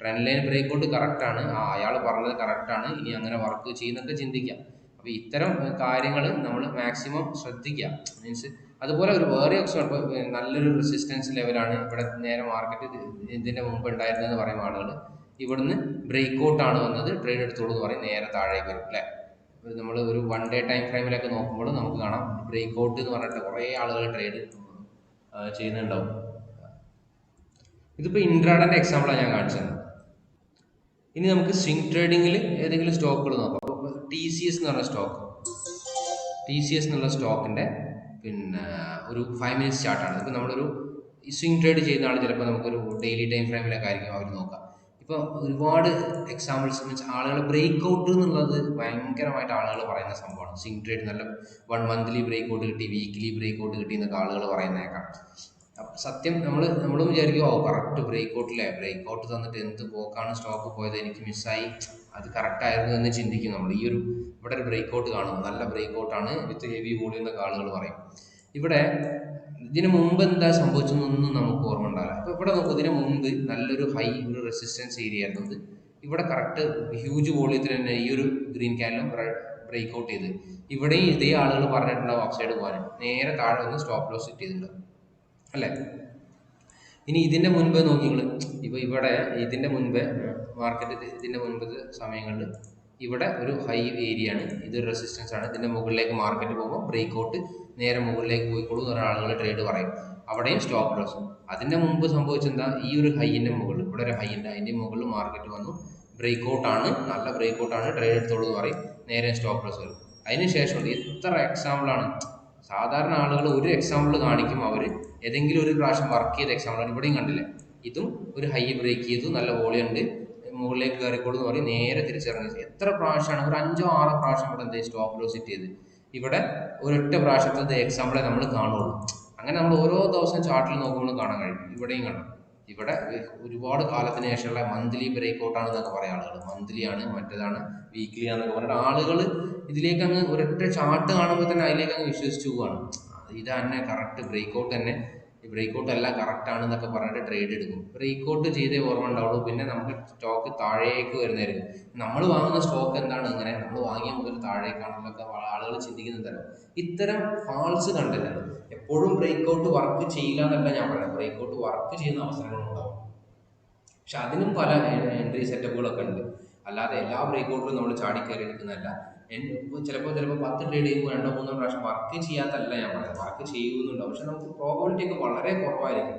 ട്രെൻഡ് ലൈൻ ബ്രേക്ക് ഔട്ട് കറക്റ്റാണ് ആ അയാൾ പറഞ്ഞത് കറക്റ്റാണ് ഇനി അങ്ങനെ വർക്ക് ചെയ്യുന്നൊക്കെ ചിന്തിക്കാം. അപ്പോൾ ഇത്തരം കാര്യങ്ങൾ നമ്മൾ മാക്സിമം ശ്രദ്ധിക്കുക മീൻസ് അതുപോലെ ഒരു വേറെ നല്ലൊരു റെസിസ്റ്റൻസ് ലെവലാണ് ഇവിടെ നേരെ മാർക്കറ്റ് ഇതിന്റെ മുമ്പ് ഉണ്ടായിരുന്നതെന്ന് പറയും ആളുകൾ ഇവിടുന്ന് ബ്രേക്ക് ഔട്ട് ആണ് വന്നത് ട്രേഡ് എടുത്തോളൂ എന്ന് പറയും നേരെ താഴേക്ക് വരും അല്ലേ? നമ്മൾ ഒരു വൺ ഡേ ടൈം ഫ്രെയിമിലൊക്കെ നോക്കുമ്പോൾ നമുക്ക് കാണാം ബ്രേക്ക് ഔട്ട് എന്ന് പറഞ്ഞിട്ട് കുറേ ആളുകൾ ട്രേഡ് ചെയ്യുന്നുണ്ടാവും. ഇതിപ്പോൾ ഇൻട്രാഡന്റെ എക്സാമ്പിളാണ് ഞാൻ കാണിച്ചത്. ഇനി നമുക്ക് സ്വിംഗ് ട്രേഡിങ്ങിൽ ഏതെങ്കിലും സ്റ്റോക്കുകൾ നോക്കാം. ടി സി എസ് എന്ന് പറഞ്ഞ സ്റ്റോക്ക് ടി സി എസ് എന്നുള്ള സ്റ്റോക്കിന്റെ പിന്നെ ഒരു ഫൈവ് മിനിറ്റ്സ് ചാർട്ടാണ് ഇപ്പോൾ നമ്മളൊരു സ്വിംഗ് ട്രേഡ് ചെയ്യുന്ന ആൾ ചിലപ്പോൾ നമുക്കൊരു ഡെയിലി ടൈം ഫ്രെയിമിലൊക്കെ ആയിരിക്കും അവർ നോക്കാം. ഇപ്പോൾ ഒരുപാട് എക്സാമ്പിൾസ് മീൻസ് ആളുകൾ ബ്രേക്ക് ഔട്ട് എന്നുള്ളത് ഭയങ്കരമായിട്ട് ആളുകൾ പറയുന്ന സംഭവമാണ്. സ്വിംഗ് ട്രേഡ് നല്ല വൺ മന്ത്ലി ബ്രേക്ക് ഔട്ട് കിട്ടി വീക്ക്ലി ബ്രേക്ക് ഔട്ട് കിട്ടി എന്നൊക്കെ ആളുകൾ പറയുന്നേക്കാം. സത്യം നമ്മൾ നമ്മളും വിചാരിക്കും ഓ കറക്റ്റ് ബ്രേക്ക് ഔട്ടില്ലേ ബ്രേക്ക് ഔട്ട് തന്നിട്ട് എന്ത് പോക്കാണ് സ്റ്റോക്ക് പോയത്? എനിക്ക് മിസ്സായി അത് കറക്റ്റ് ആയിരുന്നു എന്ന് ചിന്തിക്കും നമ്മൾ. ഈ ഒരു ഇവിടെ ഒരു ബ്രേക്ക് ഔട്ട് കാണും. നല്ല ബ്രേക്ക് ഔട്ടാണ് വിത്ത് ഹെവി വോളിയം എന്നൊക്കെ ആളുകൾ പറയും. ഇവിടെ ഇതിന് മുമ്പ് എന്താ സംഭവിച്ചതെന്നൊന്നും നമുക്ക് ഓർമ്മ ഉണ്ടാവില്ല. അപ്പോൾ ഇവിടെ നോക്കും ഇതിന് മുമ്പ് നല്ലൊരു ഹൈ ഒരു റെസിസ്റ്റൻസ് ഏരിയ ആയിരുന്നു ഇത്. ഇവിടെ കറക്റ്റ് ഹ്യൂജ് വോളിയത്തിൽ തന്നെ ഈ ഒരു ഗ്രീൻ ക്യാനിലും ബ്രേക്ക് ഔട്ട് ചെയ്ത്. ഇവിടെയും ഇതേ ആളുകൾ പറഞ്ഞിട്ടുണ്ടാവും അപ്സൈഡ് സൈഡ് പോകാൻ. നേരെ താഴെ വന്ന് സ്റ്റോപ്പ് ലോസ് ഇട്ട് ചെയ്തിട്ടുണ്ടാവും അല്ലേ? ഇനി ഇതിന്റെ മുൻപ് നോക്കി ഇപ്പോൾ ഇവിടെ ഇതിന്റെ മുൻപ് മാർക്കറ്റ് ഇതിന്റെ മുൻപത്തെ സമയങ്ങളിൽ ഇവിടെ ഒരു ഹൈ ഏരിയ ആണ്. ഇതൊരു റെസിസ്റ്റൻസ് ആണ്. ഇതിന്റെ മുകളിലേക്ക് മാർക്കറ്റ് പോകുമ്പോൾ ബ്രേക്ക് ഔട്ട് നേരെ മുകളിലേക്ക് പോയിക്കോളൂ എന്ന് ആളുകൾ ട്രേഡ് പറയും. അവിടെയും സ്റ്റോപ്പ് ലോസ് അതിന്റെ മുമ്പ് സംഭവിച്ചെന്താ? ഈ ഒരു ഹൈന്റെ മുകളിൽ ഇവിടെ ഒരു ഹൈ ഉണ്ട്. അതിന്റെ മുകളിൽ മാർക്കറ്റ് വന്നു. ബ്രേക്ക് ഔട്ട് ആണ്. നല്ല ബ്രേക്ക് ഔട്ട് ആണ്. ട്രേഡ് എടുത്തോളൂ എന്ന് പറയും. നേരെ സ്റ്റോപ്പ് ലോസ് വരും. അതിന് എത്ര എക്സാമ്പിൾ എക്സാമ്പിളാണ് സാധാരണ ആളുകൾ ഒരു എക്സാമ്പിൾ കാണിക്കും അവർ ഏതെങ്കിലും ഒരു പ്രാവശ്യം വർക്ക് ചെയ്ത എക്സാമ്പിൾ ഇവിടെയും കണ്ടില്ലേ? ഇതും ഒരു ഹൈ ബ്രേക്ക് ചെയ്തു നല്ല വോളിയം ഉണ്ട്. മുകളിലേക്ക് കയറിക്കോളൂ എന്ന് പറയും. നേരെ തിരിച്ചിറങ്ങി. എത്ര പ്രാവശ്യമാണ്? ഒരു അഞ്ചോ ആറോ പ്രാവശ്യം ഇവിടെ എന്ത് സ്റ്റോപ്പ് ലോസ് ചെയ്ത്. ഇവിടെ ഒരൊറ്റ പ്രാവശ്യത്തെ എക്സാമ്പിളെ നമ്മൾ കാണുള്ളൂ അങ്ങനെ നമ്മൾ ഓരോ ദിവസം ചാർട്ടിൽ നോക്കുമ്പോൾ കാണാൻ കഴിയും. ഇവിടെയും കാണാം ഇവിടെ ഒരുപാട് കാലത്തിന് ശേഷമുള്ള മന്ത്ലി ബ്രേക്ക് ഔട്ട് ആണെന്നൊക്കെ പറയാം ആളുകൾ മന്ത്ലി ആണ് മറ്റേതാണ് വീക്ക്ലി ആണെന്നൊക്കെ പറഞ്ഞിട്ട് ആളുകൾ ഇതിലേക്ക് അങ്ങ് ഒരൊറ്റ ചാർട്ട് കാണുമ്പോൾ തന്നെ അതിലേക്ക് അങ്ങ് വിശ്വസിച്ചു പോവാണ്. ഇത് തന്നെ കറക്റ്റ് ബ്രേക്ക് ഔട്ട് തന്നെ ഈ ബ്രേക്ക് ഔട്ട് എല്ലാം കറക്റ്റ് ആണെന്നൊക്കെ പറഞ്ഞിട്ട് ട്രേഡ് എടുക്കും. ബ്രേക്ക് ഔട്ട് ചെയ്തേ ഓർമ്മ ഉണ്ടാവുള്ളൂ. പിന്നെ നമുക്ക് സ്റ്റോക്ക് താഴേക്ക് വരുന്നതായിരിക്കും. നമ്മൾ വാങ്ങുന്ന സ്റ്റോക്ക് എന്താണ്? ഇങ്ങനെ നമ്മൾ വാങ്ങിയ മുതൽ താഴേക്കാണെന്നൊക്കെ ആളുകൾ ചിന്തിക്കുന്നുണ്ടല്ലോ. തരം ഇത്തരം ഫാൾസ് കണ്ടന്റാണ് എപ്പോഴും ബ്രേക്ക് ഔട്ട് വർക്ക് ചെയ്യില്ല എന്നല്ല ഞാൻ പറയാം ബ്രേക്ക് ഔട്ട് വർക്ക് ചെയ്യുന്ന അവസരങ്ങളുണ്ടാവും പക്ഷെ അതിനും പല എൻട്രി സെറ്റപ്പുകളൊക്കെ ഉണ്ട്. അല്ലാതെ എല്ലാ ബ്രേക്ക് ഔട്ടിലും നമ്മൾ ചാടിക്കയറി എടുക്കുന്നതല്ല. ചിലപ്പോൾ ചിലപ്പോൾ പത്ത് ട്രേഡ് ചെയ്യുമ്പോൾ രണ്ടോ മൂന്നോ പ്രാവശ്യം വർക്ക് ചെയ്യാത്തല്ല ഞാൻ പറയുന്നത്. വർക്ക് ചെയ്യുന്നുണ്ടാവും പക്ഷെ നമുക്ക് പ്രോബിലിറ്റി ഒക്കെ വളരെ കുറവായിരിക്കും.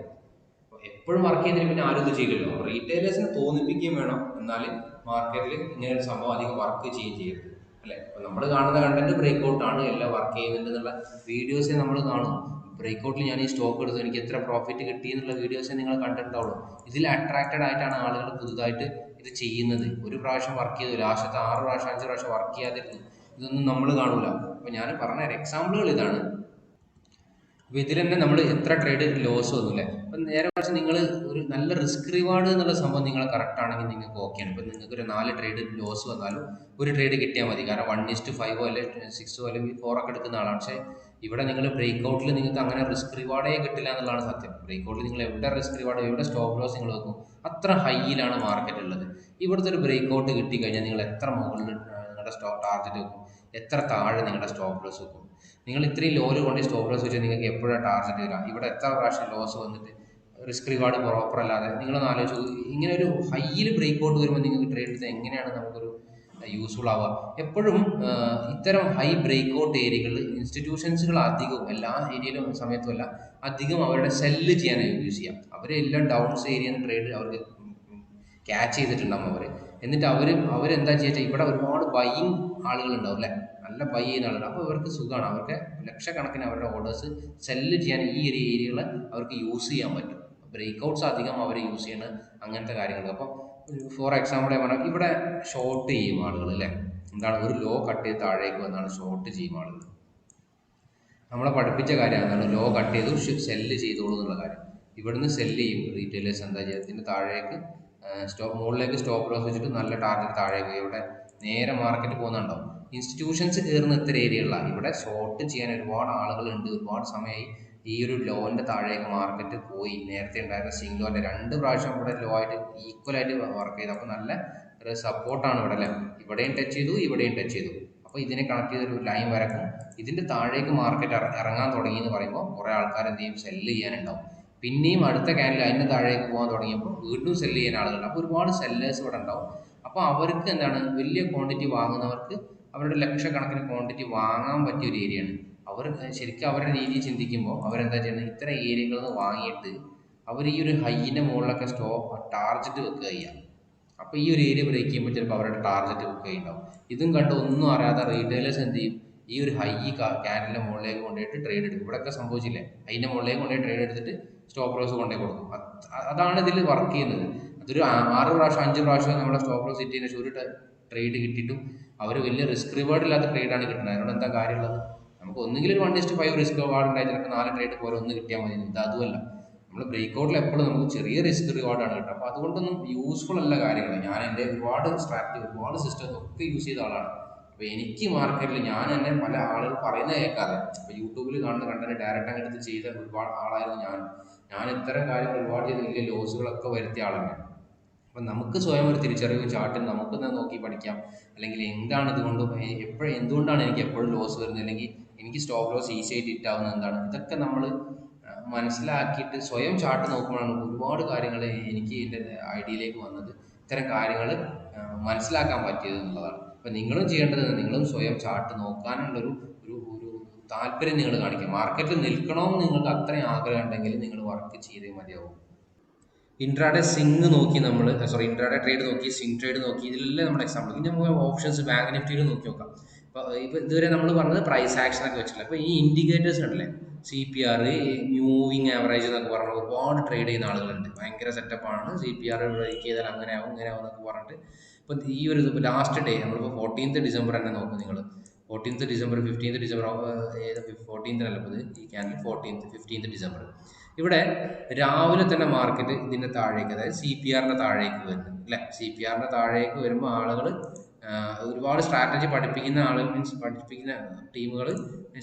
എപ്പോഴും വർക്ക് ചെയ്തിട്ട് പിന്നെ ആരും ഇത് ചെയ്യില്ലല്ലോ. റീറ്റെയിലേഴ്സിനെ തോന്നിപ്പിക്കുകയും വേണം. എന്നാൽ മാർക്കറ്റിൽ ഇങ്ങനെ ഒരു സംഭവം അധികം വർക്ക് ചെയ്യുകയും ചെയ്യരുത്. അല്ലേ? അപ്പോൾ നമ്മൾ കാണുന്ന കണ്ടന്റ് ബ്രേക്ക് ആണ്. എല്ലാം വർക്ക് ചെയ്യുന്നുണ്ട് എന്നുള്ള വീഡിയോസേ നമ്മൾ കാണും. ബ്രേക്ക് ഔട്ടിൽ ഞാൻ ഈ സ്റ്റോക്ക് എടുത്തു എനിക്ക് എത്ര പ്രോഫിറ്റ് കിട്ടി എന്നുള്ള വീഡിയോസേ നിങ്ങൾ കണ്ടിട്ടുണ്ടാവുള്ളൂ. ഇതിൽ അട്രാക്റ്റഡ് ആയിട്ടാണ് ആളുകൾ പുതുതായിട്ട് ഇത് ചെയ്യുന്നത്. ഒരു പ്രാവശ്യം വർക്ക് ചെയ്തു. ലാസ്റ്റത്തെ ആറ് പ്രാവശ്യം അഞ്ച് പ്രാവശ്യം വർക്ക് ചെയ്യാതിരുന്നു. ഇതൊന്നും നമ്മൾ കാണൂല. അപ്പോൾ ഞാൻ പറഞ്ഞ എക്സാമ്പിളുകൾ ഇതാണ്. അപ്പോൾ ഇതിൽ തന്നെ നമ്മൾ എത്ര ട്രേഡ് ലോസ് വന്നില്ലേ അപ്പം നേരെ മറിച്ച് നിങ്ങൾ ഒരു നല്ല റിസ്ക് റിവാർഡ് എന്നുള്ള സംഭവം നിങ്ങൾ കറക്റ്റ് ആണെങ്കിൽ നിങ്ങൾക്ക് ഓക്കെയാണ് ഇപ്പം നിങ്ങൾക്ക് ഒരു നാല് ട്രേഡ് ലോസ് വന്നാലും ഒരു ട്രേഡ് കിട്ടിയാൽ മതി. കാരണം വൺ ഇസ്റ്റ് ഫൈവോ അല്ലെങ്കിൽ സിക്സോ അല്ലെങ്കിൽ ഫോറൊക്കെ എടുക്കുന്ന ആളാണ്. പക്ഷേ ഇവിടെ നിങ്ങൾ ബ്രേക്ക് ഔട്ടിൽ നിങ്ങൾക്ക് അങ്ങനെ റിസ്ക് റിവാർഡേ കിട്ടില്ല എന്നുള്ളതാണ് സത്യം. ബ്രേക്ക് ഔട്ടിൽ നിങ്ങൾ എവിടെ റിസ്ക് റിവാർഡ് എവിടെ സ്റ്റോപ്പ് ലോസ് നിങ്ങൾ വെക്കും അത്ര ഹൈയിലാണ് മാർക്കറ്റ് ഉള്ളത്. ഇവിടുത്തെ ഒരു ബ്രേക്ക് ഔട്ട് കിട്ടിക്കഴിഞ്ഞാൽ നിങ്ങൾ എത്ര മുകളിൽ നിങ്ങളുടെ സ്റ്റോ ടാർഗറ്റ് വെക്കും എത്ര താഴെ നിങ്ങളുടെ സ്റ്റോപ്പ് ലോസ് വെക്കും. നിങ്ങൾ ഇത്രയും ലോൽ കൊണ്ട് സ്റ്റോപ്പ് ലോസ് വെച്ചാൽ നിങ്ങൾക്ക് എപ്പോഴാണ് ടാർഗറ്റ് വരിക? ഇവിടെ എത്ര പ്രാവശ്യം ലോസ് വന്നിട്ട് റിസ്ക് റിവാർഡ് പ്രോപ്പർ അല്ലാതെ നിങ്ങളൊന്ന് ആലോചിച്ചു ഇങ്ങനെ ഒരു ഹൈയിൽ ബ്രേക്ക് ഔട്ട് വരുമ്പോൾ നിങ്ങൾക്ക് ട്രേഡ് എടുത്താൽ എങ്ങനെയാണ് നമുക്കൊരു യൂസ്ഫുൾ ആവുക. എപ്പോഴും ഇത്തരം ഹൈ ബ്രേക്ക് ഔട്ട് ഏരിയകളിൽ ഇൻസ്റ്റിറ്റ്യൂഷൻസുകൾ അധികവും എല്ലാ ഏരിയയിലും സമയത്തും അല്ല അധികം അവരുടെ സെല്ല് ചെയ്യാനായി യൂസ് ചെയ്യാം അവരെല്ലാം ഡൗൺസ് ഏരിയ ട്രേഡ് അവർക്ക് ക്യാച്ച് ചെയ്തിട്ടുണ്ടാകും അവർ എന്നിട്ട് അവർ അവരെന്താ ചെയ്യുക ഇവിടെ ഒരുപാട് ബൈയിങ് ആളുകളുണ്ടാവും അല്ലേ? നല്ല ബൈ ചെയ്യുന്ന ആളുകൾ. അപ്പോൾ ഇവർക്ക് സുഖമാണ്. അവർക്ക് ലക്ഷക്കണക്കിന് അവരുടെ ഓർഡേഴ്സ് സെല്ല് ചെയ്യാൻ ഈ ഒരു ഏരിയകൾ അവർക്ക് യൂസ് ചെയ്യാൻ പറ്റും. ബ്രേക്ക് ഔട്ട്സ് അധികം അവർ യൂസ് ചെയ്യുന്ന അങ്ങനത്തെ കാര്യങ്ങൾ അപ്പോൾ ഫോർ എക്സാമ്പിൾ ഞാൻ ഇവിടെ ഷോർട്ട് ചെയ്യും ആളുകൾ അല്ലേ എന്താണ്? ഒരു ലോ കട്ട് ചെയ്ത് താഴേക്ക് വന്നാണ് ഷോർട്ട് ചെയ്യും ആളുകൾ നമ്മളെ പഠിപ്പിച്ച കാര്യം എന്താണ് ലോ കട്ട് ചെയ്തു സെല്ല് ചെയ്തോളൂ എന്നുള്ള കാര്യം. ഇവിടുന്ന് സെല്ല് ചെയ്യും റീറ്റെയിലേഴ്സ് എന്താ ചെയ്യുക? ഇതിന്റെ താഴേക്ക് സ്റ്റോപ്പ് മുകളിലേക്ക് സ്റ്റോപ്പ് ലോസ് വെച്ചിട്ട് നല്ല ടാർഗറ്റ് താഴേക്ക് ഇവിടെ നേരെ മാർക്കറ്റ് പോകുന്നുണ്ടാവും. ഇൻസ്റ്റിറ്റ്യൂഷൻസ് കയറുന്ന ഇത്ര ഏരിയകളിലാണ് ഇവിടെ ഷോർട്ട് ചെയ്യാൻ ഒരുപാട് ആളുകളുണ്ട്. ഒരുപാട് സമയമായി ഈ ഒരു ലോന്റെ താഴേക്ക് മാർക്കറ്റ് പോയി. നേരത്തെ ഉണ്ടായിരുന്ന സിംഗ് ലോന്റെ രണ്ട് പ്രാവശ്യം ഇവിടെ ലോ ആയിട്ട് ഈക്വൽ ആയിട്ട് വർക്ക് ചെയ്തു. അപ്പോൾ നല്ല ഒരു സപ്പോർട്ടാണ് ഇവിടെ അല്ലേ? ഇവിടെയും ടച്ച് ചെയ്തു ഇവിടെയും ടച്ച് ചെയ്തു. അപ്പോൾ ഇതിനെ കണക്ട് ചെയ്തൊരു ലൈൻ വരക്കും. ഇതിന്റെ താഴേക്ക് മാർക്കറ്റ് ഇറങ്ങാൻ തുടങ്ങി എന്ന് പറയുമ്പോൾ കുറേ ആൾക്കാർ എന്ത് ചെയ്യും? സെല്ല് ചെയ്യാനുണ്ടാവും. പിന്നെയും അടുത്ത ക്യാൻഡിൽ അതിന്റെ താഴേക്ക് പോകാൻ തുടങ്ങിയപ്പോൾ വീണ്ടും സെല്ല് ചെയ്യാൻ ആളുകളുണ്ട്. അപ്പോൾ ഒരുപാട് സെല്ലേഴ്സ് ഇവിടെ ഉണ്ടാവും. അപ്പോൾ അവർക്ക് എന്താണ്? വലിയ ക്വാണ്ടിറ്റി വാങ്ങുന്നവർക്ക് അവരുടെ ലക്ഷക്കണക്കിന് ക്വാണ്ടിറ്റി വാങ്ങാൻ പറ്റിയ ഒരു ഏരിയയാണ് അവർ ശരിക്കും അവരുടെ രീതി ചിന്തിക്കുമ്പോൾ അവരെന്താ ചെയ്യുന്നത്? ഇത്ര ഏരിയകളിൽ നിന്ന് വാങ്ങിയിട്ട് അവർ ഈ ഒരു ഹൈന്റെ മുകളിലൊക്കെ സ്റ്റോ ടാർജറ്റ് വെക്കുക ചെയ്യുക. അപ്പോൾ ഈ ഒരു ഏരിയ ബ്രേക്ക് ചെയ്യുമ്പോൾ ചിലപ്പോൾ അവരുടെ ടാർജറ്റ് ബുക്ക് ചെയ്യുന്നുണ്ടാവും. ഇതും കണ്ട് ഒന്നും അറിയാതെ റീറ്റെയിലേഴ്സ് എന്ത് ചെയ്യും? ഈ ഒരു ഹൈ ക്യാൻഡലിന്റെ മുകളിലേക്ക് കൊണ്ടുപോയിട്ട് ട്രേഡ് എടുക്കും. ഇവിടെയൊക്കെ സംഭവിച്ചില്ലേ? അതിന്റെ മുകളിലേക്ക് കൊണ്ടുപോയി ട്രേഡ് എടുത്തിട്ട് സ്റ്റോപ്പ് ലോസ് കൊണ്ടുപോയി കൊടുക്കും. അതാണ് ഇതിൽ വർക്ക് ചെയ്യുന്നത്. അതൊരു ആറ് പ്രാവശ്യം അഞ്ച് പ്രാവശ്യം നമ്മുടെ സ്റ്റോപ്പ് ലോസ് ഇറ്റ് ചെയ്യുന്ന ഒരു ട്രേഡ് കിട്ടിയിട്ടും അവർ വലിയ റിസ്ക് റിവാർഡ് ഇല്ലാത്ത ട്രേഡാണ് കിട്ടുന്നത്. അതിനോട് എന്താ കാര്യമുള്ളത്? നമുക്ക് ഒന്നുകിൽ ഒരു വൺ ഫൈവ് റിസ്ക് റിവാർഡ് ഉണ്ടായി ചിലപ്പോൾ നാല് ട്രേഡ് പോലെ ഒന്ന് കിട്ടിയാൽ മതി. ഇത് അതുമല്ല. നമ്മൾ ബ്രേക്ക് ഔട്ടിൽ എപ്പോഴും നമുക്ക് ചെറിയ റിസ്ക് റിവാർഡാണ് കേട്ടോ. അപ്പോൾ അതുകൊണ്ടൊന്നും യൂസ്ഫുൾ അല്ല കാര്യങ്ങൾ ഞാൻ എന്റെ ഒരുപാട് സ്ട്രാറ്റജി ഒരുപാട് സിസ്റ്റം ഒക്കെ യൂസ് ചെയ്ത ആളാണ്. അപ്പോൾ എനിക്ക് മാർക്കറ്റിൽ ഞാൻ എന്നെ പല ആളുകൾ പറയുന്നത് കേൾക്കാതെ. ഇപ്പോൾ യൂട്യൂബിൽ കാണുന്ന കണ്ടന്റ് ഡയറക്റ്റ് അങ്ങ് എടുത്ത് ചെയ്ത ഒരുപാട് ആളായിരുന്നു ഞാൻ. ഞാൻ ഇത്തരം കാര്യങ്ങൾ ഒരുപാട് ചെയ്ത് വലിയ ലോസുകളൊക്കെ വരുത്തിയ ആളാണ്. അപ്പം നമുക്ക് സ്വയം ഒരു തിരിച്ചറിവ് ചാർട്ടിൽ നമുക്ക് നോക്കി പഠിക്കാം. അല്ലെങ്കിൽ എന്താണ് ഇതുകൊണ്ട് എപ്പോഴും എന്തുകൊണ്ടാണ് എനിക്ക് എപ്പോഴും ലോസ് വരുന്നത്? അല്ലെങ്കിൽ എനിക്ക് സ്റ്റോപ്പ് ലോസ് ഈസി ആയിട്ട് ഇട്ടാവുന്ന എന്താണ്? ഇതൊക്കെ നമ്മൾ മനസ്സിലാക്കിയിട്ട് സ്വയം ചാട്ട് നോക്കുമ്പോഴാണ് ഒരുപാട് കാര്യങ്ങൾ എനിക്ക് എന്റെ ഐഡിയയിലേക്ക് വന്നത്. ഇത്തരം കാര്യങ്ങൾ മനസ്സിലാക്കാൻ പറ്റിയത് എന്നുള്ളതാണ്. അപ്പം നിങ്ങളും ചെയ്യേണ്ടത് നിങ്ങളും സ്വയം ചാട്ട് നോക്കാനുള്ളൊരു ഒരു ഒരു താല്പര്യം നിങ്ങൾ കാണിക്കുക മാർക്കറ്റിൽ നിൽക്കണമെന്ന് നിങ്ങൾക്ക് അത്രയും ആഗ്രഹം ഉണ്ടെങ്കിൽ നിങ്ങൾ വർക്ക് ചെയ്തേ മതിയാവും. ഇൻട്രാഡേ സിങ് നോക്കി നമ്മൾ സോറി ഇൻട്രാഡേ ട്രേഡ് നോക്കി സിങ് ട്രേഡ് നോക്കി ഇതിലെല്ലാം നമ്മുടെ എക്സാമ്പിൾ ഇനി നമുക്ക് ഓപ്ഷൻസ് ബാങ്ക് നിഫ്റ്റിയിൽ നോക്കി നോക്കാം. ഇപ്പോൾ ഇതുവരെ നമ്മൾ പറഞ്ഞത് പ്രൈസ് ആക്ഷൻ ഒക്കെ വെച്ചിട്ടില്ല. അപ്പോൾ ഈ ഇൻഡിക്കേറ്റേഴ്സ് ഉണ്ടല്ലേ C P R moving average എന്നൊക്കെ പറഞ്ഞ് ഒരുപാട് ട്രേഡ് ചെയ്യുന്ന ആളുകളുണ്ട്. ഭയങ്കര സെറ്റപ്പാണ് സി പി ആർ ബ്രേക്ക് ചെയ്താൽ അങ്ങനെ ആവും ഇങ്ങനെ ആവും എന്നൊക്കെ പറഞ്ഞിട്ട്. ഇപ്പം ഈ ഒരു ഇപ്പോൾ ലാസ്റ്റ് ഡേ നമ്മളിപ്പോൾ ഫോർട്ടീൻത്ത് ഡിസംബർ തന്നെ നോക്കും നിങ്ങൾ ഫോർട്ടീൻത്ത് ഡിസംബർ ഫിഫ്റ്റീൻത്ത് ഡിസംബർ ഫോർട്ടീൻത്തിനല്ല ഇപ്പോൾ ഈ ക്യാൻഡിൽ ഫോർട്ടീൻത്ത് ഫിഫ്റ്റീൻത്ത് ഡിസംബർ ഇവിടെ രാവിലെ തന്നെ മാർക്കറ്റ് ഇതിന്റെ താഴേക്ക് അതായത് സി പി ആറിന്റെ താഴേക്ക് വരുന്നു. അല്ലേ സി പി ആറിന്റെ താഴേക്ക് വരുമ്പോൾ ആളുകൾ ഒരുപാട് സ്ട്രാറ്റജി പഠിപ്പിക്കുന്ന ആളുകൾ മീൻസ് പഠിപ്പിക്കുന്ന ടീമുകൾ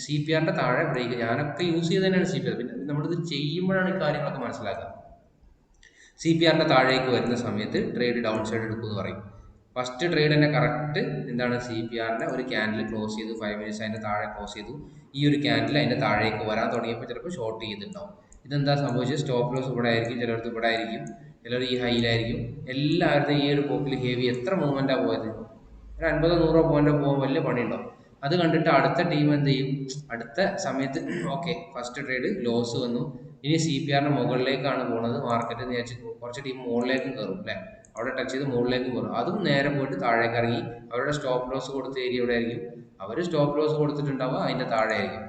സി പി ആറിന്റെ താഴെ ബ്രേക്ക് ഞാനൊക്കെ യൂസ് ചെയ്ത് തന്നെയാണ് സി പി ആർ പിന്നെ നമ്മളിത് ചെയ്യുമ്പോഴാണ് ഈ കാര്യങ്ങളൊക്കെ മനസ്സിലാക്കുക. സി പി ആറിന്റെ താഴേക്ക് വരുന്ന സമയത്ത് ട്രേഡ് ഡൗൺ സൈഡ് എടുക്കുമെന്ന് പറയും. ഫസ്റ്റ് ട്രേഡ് തന്നെ കറക്റ്റ് എന്താണ് സി പി ആറിന്റെ ഒരു ക്യാൻഡിൽ ക്ലോസ് ചെയ്തു ഫൈവ് മിനിറ്റ്സ് അതിന്റെ താഴെ ക്ലോസ് ചെയ്തു. ഈ ഒരു ക്യാൻഡിൽ അതിന്റെ താഴേക്ക് വരാൻ തുടങ്ങിയപ്പോൾ ചിലപ്പോൾ ഷോർട്ട് ചെയ്തിട്ടുണ്ടാവും. ഇതെന്താ സംഭവിച്ചത്? സ്റ്റോപ്പ് ലോസ് ഇവിടെ ആയിരിക്കും ചിലർക്ക് ഇവിടെ ആയിരിക്കും ചിലർ ഈ ഹൈയിലായിരിക്കും എല്ലാവരുടെയും ഈ ഒരു പോക്കിൽ ഹെവി എത്ര മൂവ്മെന്റാണ് പോയത്? ഒരു അൻപതോ നൂറോ പോയിന്റ് പോകാൻ വലിയ പണിയുണ്ടാവും. അത് കണ്ടിട്ട് അടുത്ത ടീം എന്ത് ചെയ്യും? അടുത്ത സമയത്ത് ഓക്കെ ഫസ്റ്റ് ട്രേഡ് ലോസ് വന്നു. ഇനി സി പി ആറിന് മുകളിലേക്കാണ് പോകുന്നത് മാർക്കറ്റ് വിചാരിച്ച് കുറച്ച് ടീം മുകളിലേക്കും കയറും അല്ലേ അവിടെ ടച്ച് ചെയ്ത് മുകളിലേക്ക് കയറും അതും നേരെ പോയിട്ട് താഴേക്ക് ഇറങ്ങി. അവരുടെ സ്റ്റോപ്പ് ലോസ് കൊടുത്ത ഏരിയ എവിടെ ആയിരിക്കും. അവർ സ്റ്റോപ്പ് ലോസ് കൊടുത്തിട്ടുണ്ടാവുക അതിന്റെ താഴെ ആയിരിക്കും.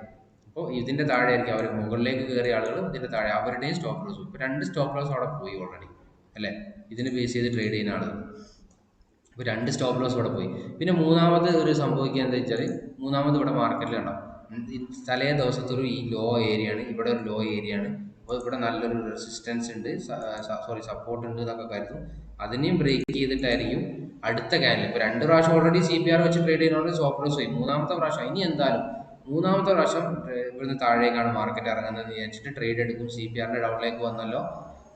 അപ്പോൾ ഇതിന്റെ താഴെ ആയിരിക്കും. അവർ മുകളിലേക്ക് കയറിയ ആളുകൾ ഇതിന്റെ താഴെ. അവരുടെയും സ്റ്റോപ്പ് ലോസ് രണ്ട് സ്റ്റോപ്പ് ലോസ് അവിടെ പോയി ഓൾറെഡി അല്ലേ? ഇതിന് ബേസ് ചെയ്ത് ട്രേഡ് ചെയ്യുന്ന ആളുകൾ ഇപ്പോൾ രണ്ട് സ്റ്റോപ്പ് ലോസ് ഇവിടെ പോയി. പിന്നെ മൂന്നാമത് ഒരു സംഭവിക്കുക എന്താ വെച്ചാൽ മൂന്നാമത് ഇവിടെ മാർക്കറ്റിൽ ഉണ്ടാവും തലേ ദിവസത്തൊരു ഈ ലോ ഏരിയ ആണ്. ഇവിടെ ഒരു ലോ ഏരിയ ആണ്. അപ്പോൾ ഇവിടെ നല്ലൊരു റെസിസ്റ്റൻസ് ഉണ്ട്. സോറി സപ്പോർട്ട് ഉണ്ട് എന്നൊക്കെ കരുതും. അതിനെയും ബ്രേക്ക് ചെയ്തിട്ടായിരിക്കും അടുത്ത കാലം ഇപ്പോൾ രണ്ട് പ്രാവശ്യം ഓൾറെഡി സി പി ആർ വെച്ച് ട്രേഡ് ചെയ്യുന്നതുകൊണ്ട് സ്റ്റോപ്പ് ലോസ് പോയി മൂന്നാമത്തെ പ്രാവശ്യം ഇനി എന്തായാലും മൂന്നാമത്തെ പ്രാവശ്യം ഇവിടുന്ന് താഴേക്കാണ് മാർക്കറ്റ് ഇറങ്ങുന്നത് വിചാരിച്ചിട്ട് ട്രേഡ് എടുക്കും. സി പി ആറിന്റെ ഡൗണിലേക്ക് വന്നല്ലോ.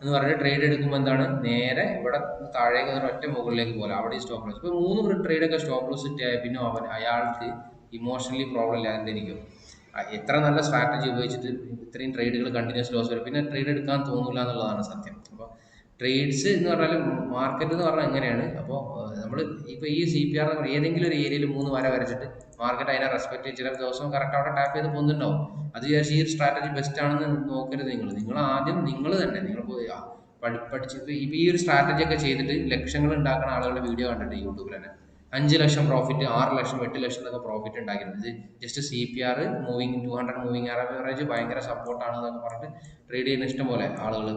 എന്ന് പറഞ്ഞ ട്രേഡ് എടുക്കുമ്പോൾ എന്താണ്? നേരെ ഇവിടെ താഴേക്ക് ഒറ്റ മുകളിലേക്ക് പോലെ. അവിടെ സ്റ്റോപ്പ് ലോസ് ഇപ്പോൾ മൂന്ന് ട്രേഡൊക്കെ സ്റ്റോപ്പ് ലോസ് ആയ പിന്നെ അവൻ അയാൾക്ക് ഇമോഷണലി പ്രോബ്ലം ഇല്ലാതിരിക്കും എത്ര നല്ല സ്ട്രാറ്റജി ഉപയോഗിച്ചിട്ട് ഇത്രയും ട്രേഡുകൾ കണ്ടിന്യൂസ് ലോസ് വരും. പിന്നെ ട്രേഡ് എടുക്കാൻ തോന്നില്ല എന്നുള്ളതാണ് സത്യം. അപ്പോൾ ട്രേഡ്സ് എന്ന് പറഞ്ഞാൽ മാർക്കറ്റ് എന്ന് പറഞ്ഞാൽ എങ്ങനെയാണ് അപ്പോൾ നമ്മൾ ഇപ്പോൾ ഈ സി പി ആർ ഏതെങ്കിലും ഒരു ഏരിയയിൽ മൂന്ന് വര വരച്ചിട്ട് മാർക്കറ്റ് അതിനെ റെസ്പെക്ട് ചെയ്ത് ചില ദിവസം കറക്റ്റ് അവിടെ ടാപ്പ് ചെയ്ത് പോകുന്നുണ്ടാവും. അത് വിചാരിച്ച് ഈ സ്ട്രാറ്റജി ബെസ്റ്റ് ആണെന്ന് നോക്കരുത് നിങ്ങൾ നിങ്ങൾ ആദ്യം നിങ്ങൾ തന്നെ. നിങ്ങൾ പഠി പഠിച്ച് ഇപ്പൊ ഈ ഒരു സ്ട്രാറ്റജി ഒക്കെ ചെയ്തിട്ട് ലക്ഷങ്ങൾ ഉണ്ടാക്കുന്ന ആളുകളുടെ വീഡിയോ കണ്ടിട്ട് യൂട്യൂബിൽ തന്നെ. അഞ്ച് ലക്ഷം പ്രോഫിറ്റ് ആറ് ലക്ഷം എട്ട് ലക്ഷം എന്നൊക്കെ പ്രോഫിറ്റ് ഉണ്ടാക്കിയിട്ടുണ്ട്. ഇത് just C P R moving two hundred moving average ഭയങ്കര സപ്പോർട്ടാണ് എന്നൊക്കെ പറഞ്ഞിട്ട് ട്രേഡ് ചെയ്യുന്ന ഇഷ്ടം പോലെ ആളുകൾ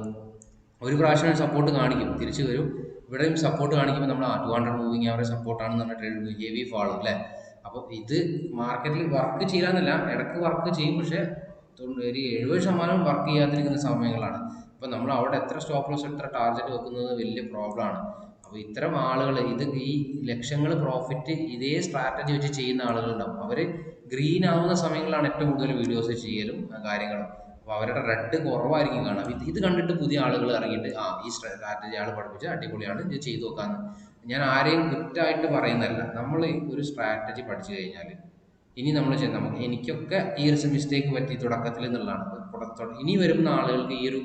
ഒരു പ്രാവശ്യം സപ്പോർട്ട് കാണിക്കും. തിരിച്ചു വരും. ഇവിടെയും സപ്പോർട്ട് കാണിക്കുമ്പോൾ നമ്മൾ ടു ഹൺഡ്രഡ് മൂവിങ് ആവറേജ് സപ്പോർട്ടാണെന്ന് പറഞ്ഞ ട്രേഡ് ഹെവി ഫാളും അല്ലേ? അപ്പോൾ ഇത് മാർക്കറ്റിൽ വർക്ക് ചെയ്യാന്നല്ല ഇടയ്ക്ക് വർക്ക് ചെയ്യും. പക്ഷേ ഒരു എഴുപത് ശതമാനം വർക്ക് ചെയ്യാതിരിക്കുന്ന സമയങ്ങളാണ്. അപ്പോൾ നമ്മൾ അവിടെ എത്ര സ്റ്റോപ്പ് ലോസ് എത്ര ടാർഗറ്റ് വെക്കുന്നത് വലിയ പ്രോബ്ലമാണ് അപ്പോൾ ഇത്തരം ആളുകൾ ഇത് ഈ ലക്ഷങ്ങൾ പ്രോഫിറ്റ് ഇതേ സ്ട്രാറ്റജി വെച്ച് ചെയ്യുന്ന ആളുകളുണ്ടാവും. അവർ ഗ്രീൻ ആവുന്ന സമയങ്ങളാണ് ഏറ്റവും കൂടുതൽ വീഡിയോസ് ചെയ്യലും കാര്യങ്ങളും. അപ്പോൾ അവരുടെ റെഡ് കുറവായിരിക്കും കാണാം ഇത് ഇത് കണ്ടിട്ട് പുതിയ ആളുകൾ ഇറങ്ങിയിട്ട് ആ ഈ സ്ട്രാറ്റജി ആൾ പഠിപ്പിച്ച് അടിപൊളിയാണ് ഇത് ചെയ്തു നോക്കാന്ന്. ഞാൻ ആരെയും കുറ്റമായിട്ട് പറയുന്നതല്ല. നമ്മൾ ഒരു സ്ട്രാറ്റജി പഠിച്ചു കഴിഞ്ഞാൽ ഇനി നമ്മൾ ചെയ്യുന്ന നമുക്ക് എനിക്കൊക്കെ ഈ ഒരു മിസ്റ്റേക്ക് പറ്റി തുടക്കത്തിൽ എന്നുള്ളതാണ്. ഇനി വരുന്ന ആളുകൾക്ക് ഈ ഒരു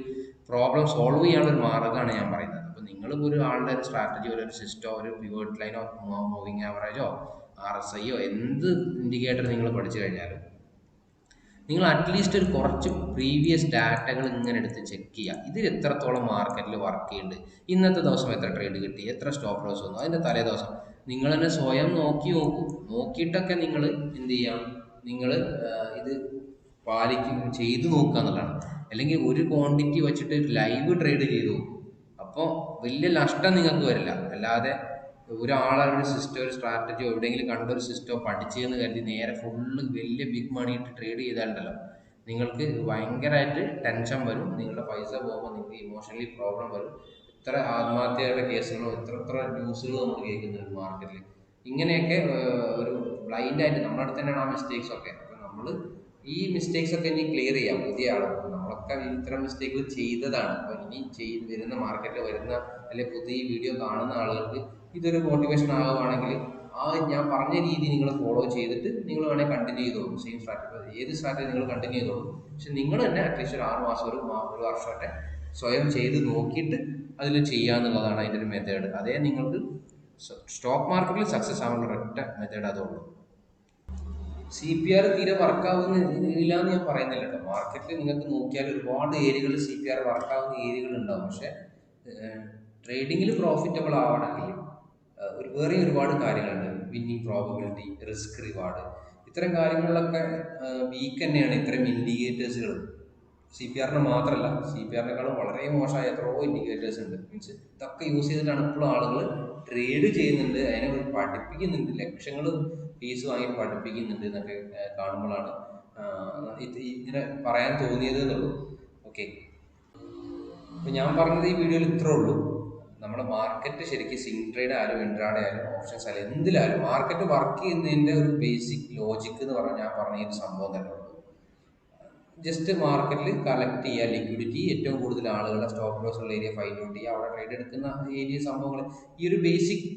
പ്രോബ്ലം സോൾവ് ചെയ്യാനുള്ള ഒരു മാർഗമാണ് ഞാൻ പറയുന്നത്. അപ്പോൾ നിങ്ങൾ ഒരു ആളുടെ ഒരു സ്ട്രാറ്റജി ഒരു സിസ്റ്റോ ഒരു പിവേർട്ട് ലൈനോ മൂവിങ് ആവറേജോ ആർ എസ് ഐയോ എന്ത് ഇൻഡിക്കേറ്റർ നിങ്ങൾ പഠിച്ചു കഴിഞ്ഞാലും നിങ്ങൾ അറ്റ്ലീസ്റ്റ് ഒരു കുറച്ച് പ്രീവിയസ് ഡാറ്റകൾ ഇങ്ങനെ എടുത്ത് ചെക്ക് ചെയ്യുക. ഇതിൽ എത്രത്തോളം മാർക്കറ്റിൽ വർക്ക് ചെയ്യുന്നുണ്ട്. ഇന്നത്തെ ദിവസം എത്ര ട്രേഡ് കിട്ടി? എത്ര സ്റ്റോപ്പ് ലോസ് വന്നു? അതിന്റെ തലേ ദിവസം. നിങ്ങൾ തന്നെ സ്വയം നോക്കി നോക്കൂ. നോക്കിയിട്ടൊക്കെ നിങ്ങൾ എന്ത് ചെയ്യാം? നിങ്ങൾ ഇത് പാലിക്കും ചെയ്തു നോക്കുക എന്നുള്ളതാണ്. അല്ലെങ്കിൽ ഒരു ക്വാണ്ടിറ്റി വെച്ചിട്ട് ലൈവ് ട്രേഡ് ചെയ്തു നോക്കും. അപ്പോൾ വലിയ നഷ്ടം നിങ്ങൾക്ക് വരില്ല. അല്ലാതെ ഒരാളെ ഒരു സിസ്റ്റം ഒരു സ്ട്രാറ്റജിയോ എവിടെയെങ്കിലും കണ്ട ഒരു സിസ്റ്റോ പഠിച്ചെന്ന് കരുതി നേരെ ഫുള്ള് വലിയ ബിഗ് മണി ഇട്ട് ട്രേഡ് ചെയ്താലുണ്ടല്ലോ. നിങ്ങൾക്ക് ഭയങ്കരമായിട്ട് ടെൻഷൻ വരും നിങ്ങളുടെ പൈസ പോകുമ്പോൾ നിങ്ങൾക്ക് ഇമോഷണലി പ്രോബ്ലം വരും. ഇത്ര ആത്മഹത്യയുടെ കേസുകളും ഇത്ര ഇത്ര ന്യൂസുകളും നമ്മൾ കേൾക്കുന്നുണ്ട് മാർക്കറ്റിൽ ഇങ്ങനെയൊക്കെ ഒരു ഒരു ബ്ലൈൻഡായിട്ട് നമ്മുടെ അടുത്ത് തന്നെയാണ് ആ മിസ്റ്റേക്സ് ഒക്കെ. അപ്പം നമ്മൾ ഈ മിസ്റ്റേക്സ് ഒക്കെ ഇനി ക്ലിയർ ചെയ്യാം. പുതിയ ആളുകൾ നമ്മളൊക്കെ ഇത്തരം മിസ്റ്റേക്കുകൾ ചെയ്തതാണ്. അപ്പോൾ ഇനി ചെയ്ത് വരുന്ന മാർക്കറ്റിൽ വരുന്ന അല്ലെങ്കിൽ പുതിയ വീഡിയോ കാണുന്ന ആളുകൾക്ക് ഇതൊരു മോട്ടിവേഷൻ ആകുവാണെങ്കിൽ ആ ഞാൻ പറഞ്ഞ രീതി നിങ്ങൾ ഫോളോ ചെയ്തിട്ട് നിങ്ങൾ വേണമെങ്കിൽ കണ്ടിന്യൂ ചെയ്തോളൂ. സെയിം സ്ട്രാറ്റജി ഏത് സ്ട്രാറ്റജി നിങ്ങൾ കണ്ടിന്യൂ ചെയ്തോളൂ. പക്ഷെ നിങ്ങൾ തന്നെ അറ്റ്ലീസ്റ്റ് ഒരു ആറ് മാസം ഒരു ഒരു വർഷമൊക്കെ സ്വയം ചെയ്ത് നോക്കിയിട്ട് അതിൽ ചെയ്യുക അതിന്റെ ഒരു മെത്തേഡ് അതേ നിങ്ങൾക്ക് സ്റ്റോക്ക് മാർക്കറ്റിൽ സക്സസ് ആവാനുള്ള ഒരൊറ്റ മെത്തേഡ് അതുള്ളൂ സി പി ആർ തീരെ വർക്കാവുന്നില്ല എന്ന് ഞാൻ പറയുന്നില്ല കേട്ടോ. മാർക്കറ്റിൽ നിങ്ങൾക്ക് നോക്കിയാൽ ഒരുപാട് ഏരിയകളിൽ സി പി ആർ വർക്കാവുന്ന ഏരിയകൾ ഉണ്ടാവും. പക്ഷേ ട്രേഡിങ്ങിൽ പ്രോഫിറ്റബിൾ ആവണമെങ്കിൽ ഒരു വേറെ ഒരുപാട് കാര്യങ്ങളുണ്ട്. വിന്നിങ് പ്രോബബിലിറ്റി റിസ്ക് റിവാർഡ് ഇത്തരം കാര്യങ്ങളിലൊക്കെ വീക്ക് തന്നെയാണ് ഇത്തരം ഇൻഡിക്കേറ്റേഴ്സുകൾ സി പി ആറിന് മാത്രമല്ല സി പി ആറിനേക്കാളും വളരെ മോശമായ എത്രയോ ഇൻഡിക്കേറ്റേഴ്സ് ഉണ്ട്. മീൻസ് ഇതൊക്കെ യൂസ് ചെയ്തിട്ടാണ് ഇപ്പോഴും ആളുകൾ ട്രേഡ് ചെയ്യുന്നുണ്ട്. അതിനെ പഠിപ്പിക്കുന്നുണ്ട്. ലക്ഷങ്ങൾ ഫീസ് വാങ്ങി പഠിപ്പിക്കുന്നുണ്ട് എന്നൊക്കെ കാണുമ്പോഴാണ് ഇങ്ങനെ പറയാൻ തോന്നിയത് എന്നുള്ളൂ ഓക്കെ ഇപ്പം ഞാൻ പറഞ്ഞത് ഈ വീഡിയോയിൽ ഇത്രേ ഉള്ളൂ. നമ്മുടെ മാർക്കറ്റ് ശരിക്കും സിംഗ് ട്രേഡ് ആയാലും ഇൻട്രാഡേ ആയാലും ഓപ്ഷൻസ് ആയാലും എന്തിലായാലും മാർക്കറ്റ് വർക്ക് ചെയ്യുന്നതിന്റെ ഒരു ബേസിക് ലോജിക് എന്ന് പറഞ്ഞാൽ ഞാൻ പറഞ്ഞ ഒരു സംഭവം തന്നെ ജസ്റ്റ് മാർക്കറ്റിൽ കളക്ട് ചെയ്യുക ലിക്വിഡിറ്റി ഏറ്റവും കൂടുതൽ ആളുകളുടെ സ്റ്റോക്ക് ലോസ് ഉള്ള ഏരിയ ഫൈൻഡ് ഔട്ട് ചെയ്യുക അവിടെ ട്രേഡ് എടുക്കുന്ന ഏരിയ സംഭവങ്ങൾ ഈ ഒരു ബേസിക്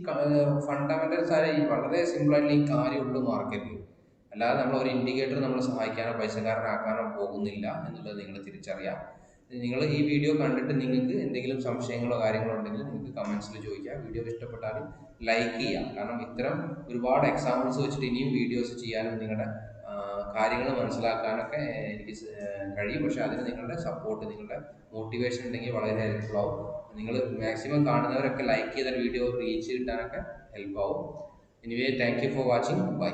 ഫണ്ടമെന്റൽസ് ആയ വളരെ സിമ്പിളായിട്ടുള്ള ഈ കാര്യമുള്ളൂ മാർക്കറ്റിൽ അല്ലാതെ നമ്മൾ ഒരു ഇൻഡിക്കേറ്റർ നമ്മളെ സഹായിക്കാനോ പൈസക്കാരനാക്കാനോ പോകുന്നില്ല എന്നുള്ളത് നിങ്ങൾ തിരിച്ചറിയാം. നിങ്ങൾ ഈ വീഡിയോ കണ്ടിട്ട് നിങ്ങൾക്ക് എന്തെങ്കിലും സംശയങ്ങളോ കാര്യങ്ങളോ ഉണ്ടെങ്കിൽ നിങ്ങൾക്ക് കമൻസിൽ ചോദിക്കാം. വീഡിയോ ഇഷ്ടപ്പെട്ടാൽ ലൈക്ക് ചെയ്യാം. കാരണം ഇത്തരം ഒരുപാട് എക്സാമ്പിൾസ് വെച്ചിട്ട് ഇനിയും വീഡിയോസ് ചെയ്യാനും നിങ്ങളുടെ കാര്യങ്ങൾ മനസ്സിലാക്കാനൊക്കെ എനിക്ക് കഴിയും. പക്ഷേ അതിന് നിങ്ങളുടെ സപ്പോർട്ട് നിങ്ങളുടെ മോട്ടിവേഷൻ ഉണ്ടെങ്കിൽ വളരെ ഹെൽപ്ഫുൾ ആവും. നിങ്ങൾ മാക്സിമം കാണുന്നവരൊക്കെ ലൈക്ക് ചെയ്താൽ വീഡിയോ റീച്ച് കിട്ടാനൊക്കെ ഹെൽപ്പ് ആവും. Anyway thank you for watching bye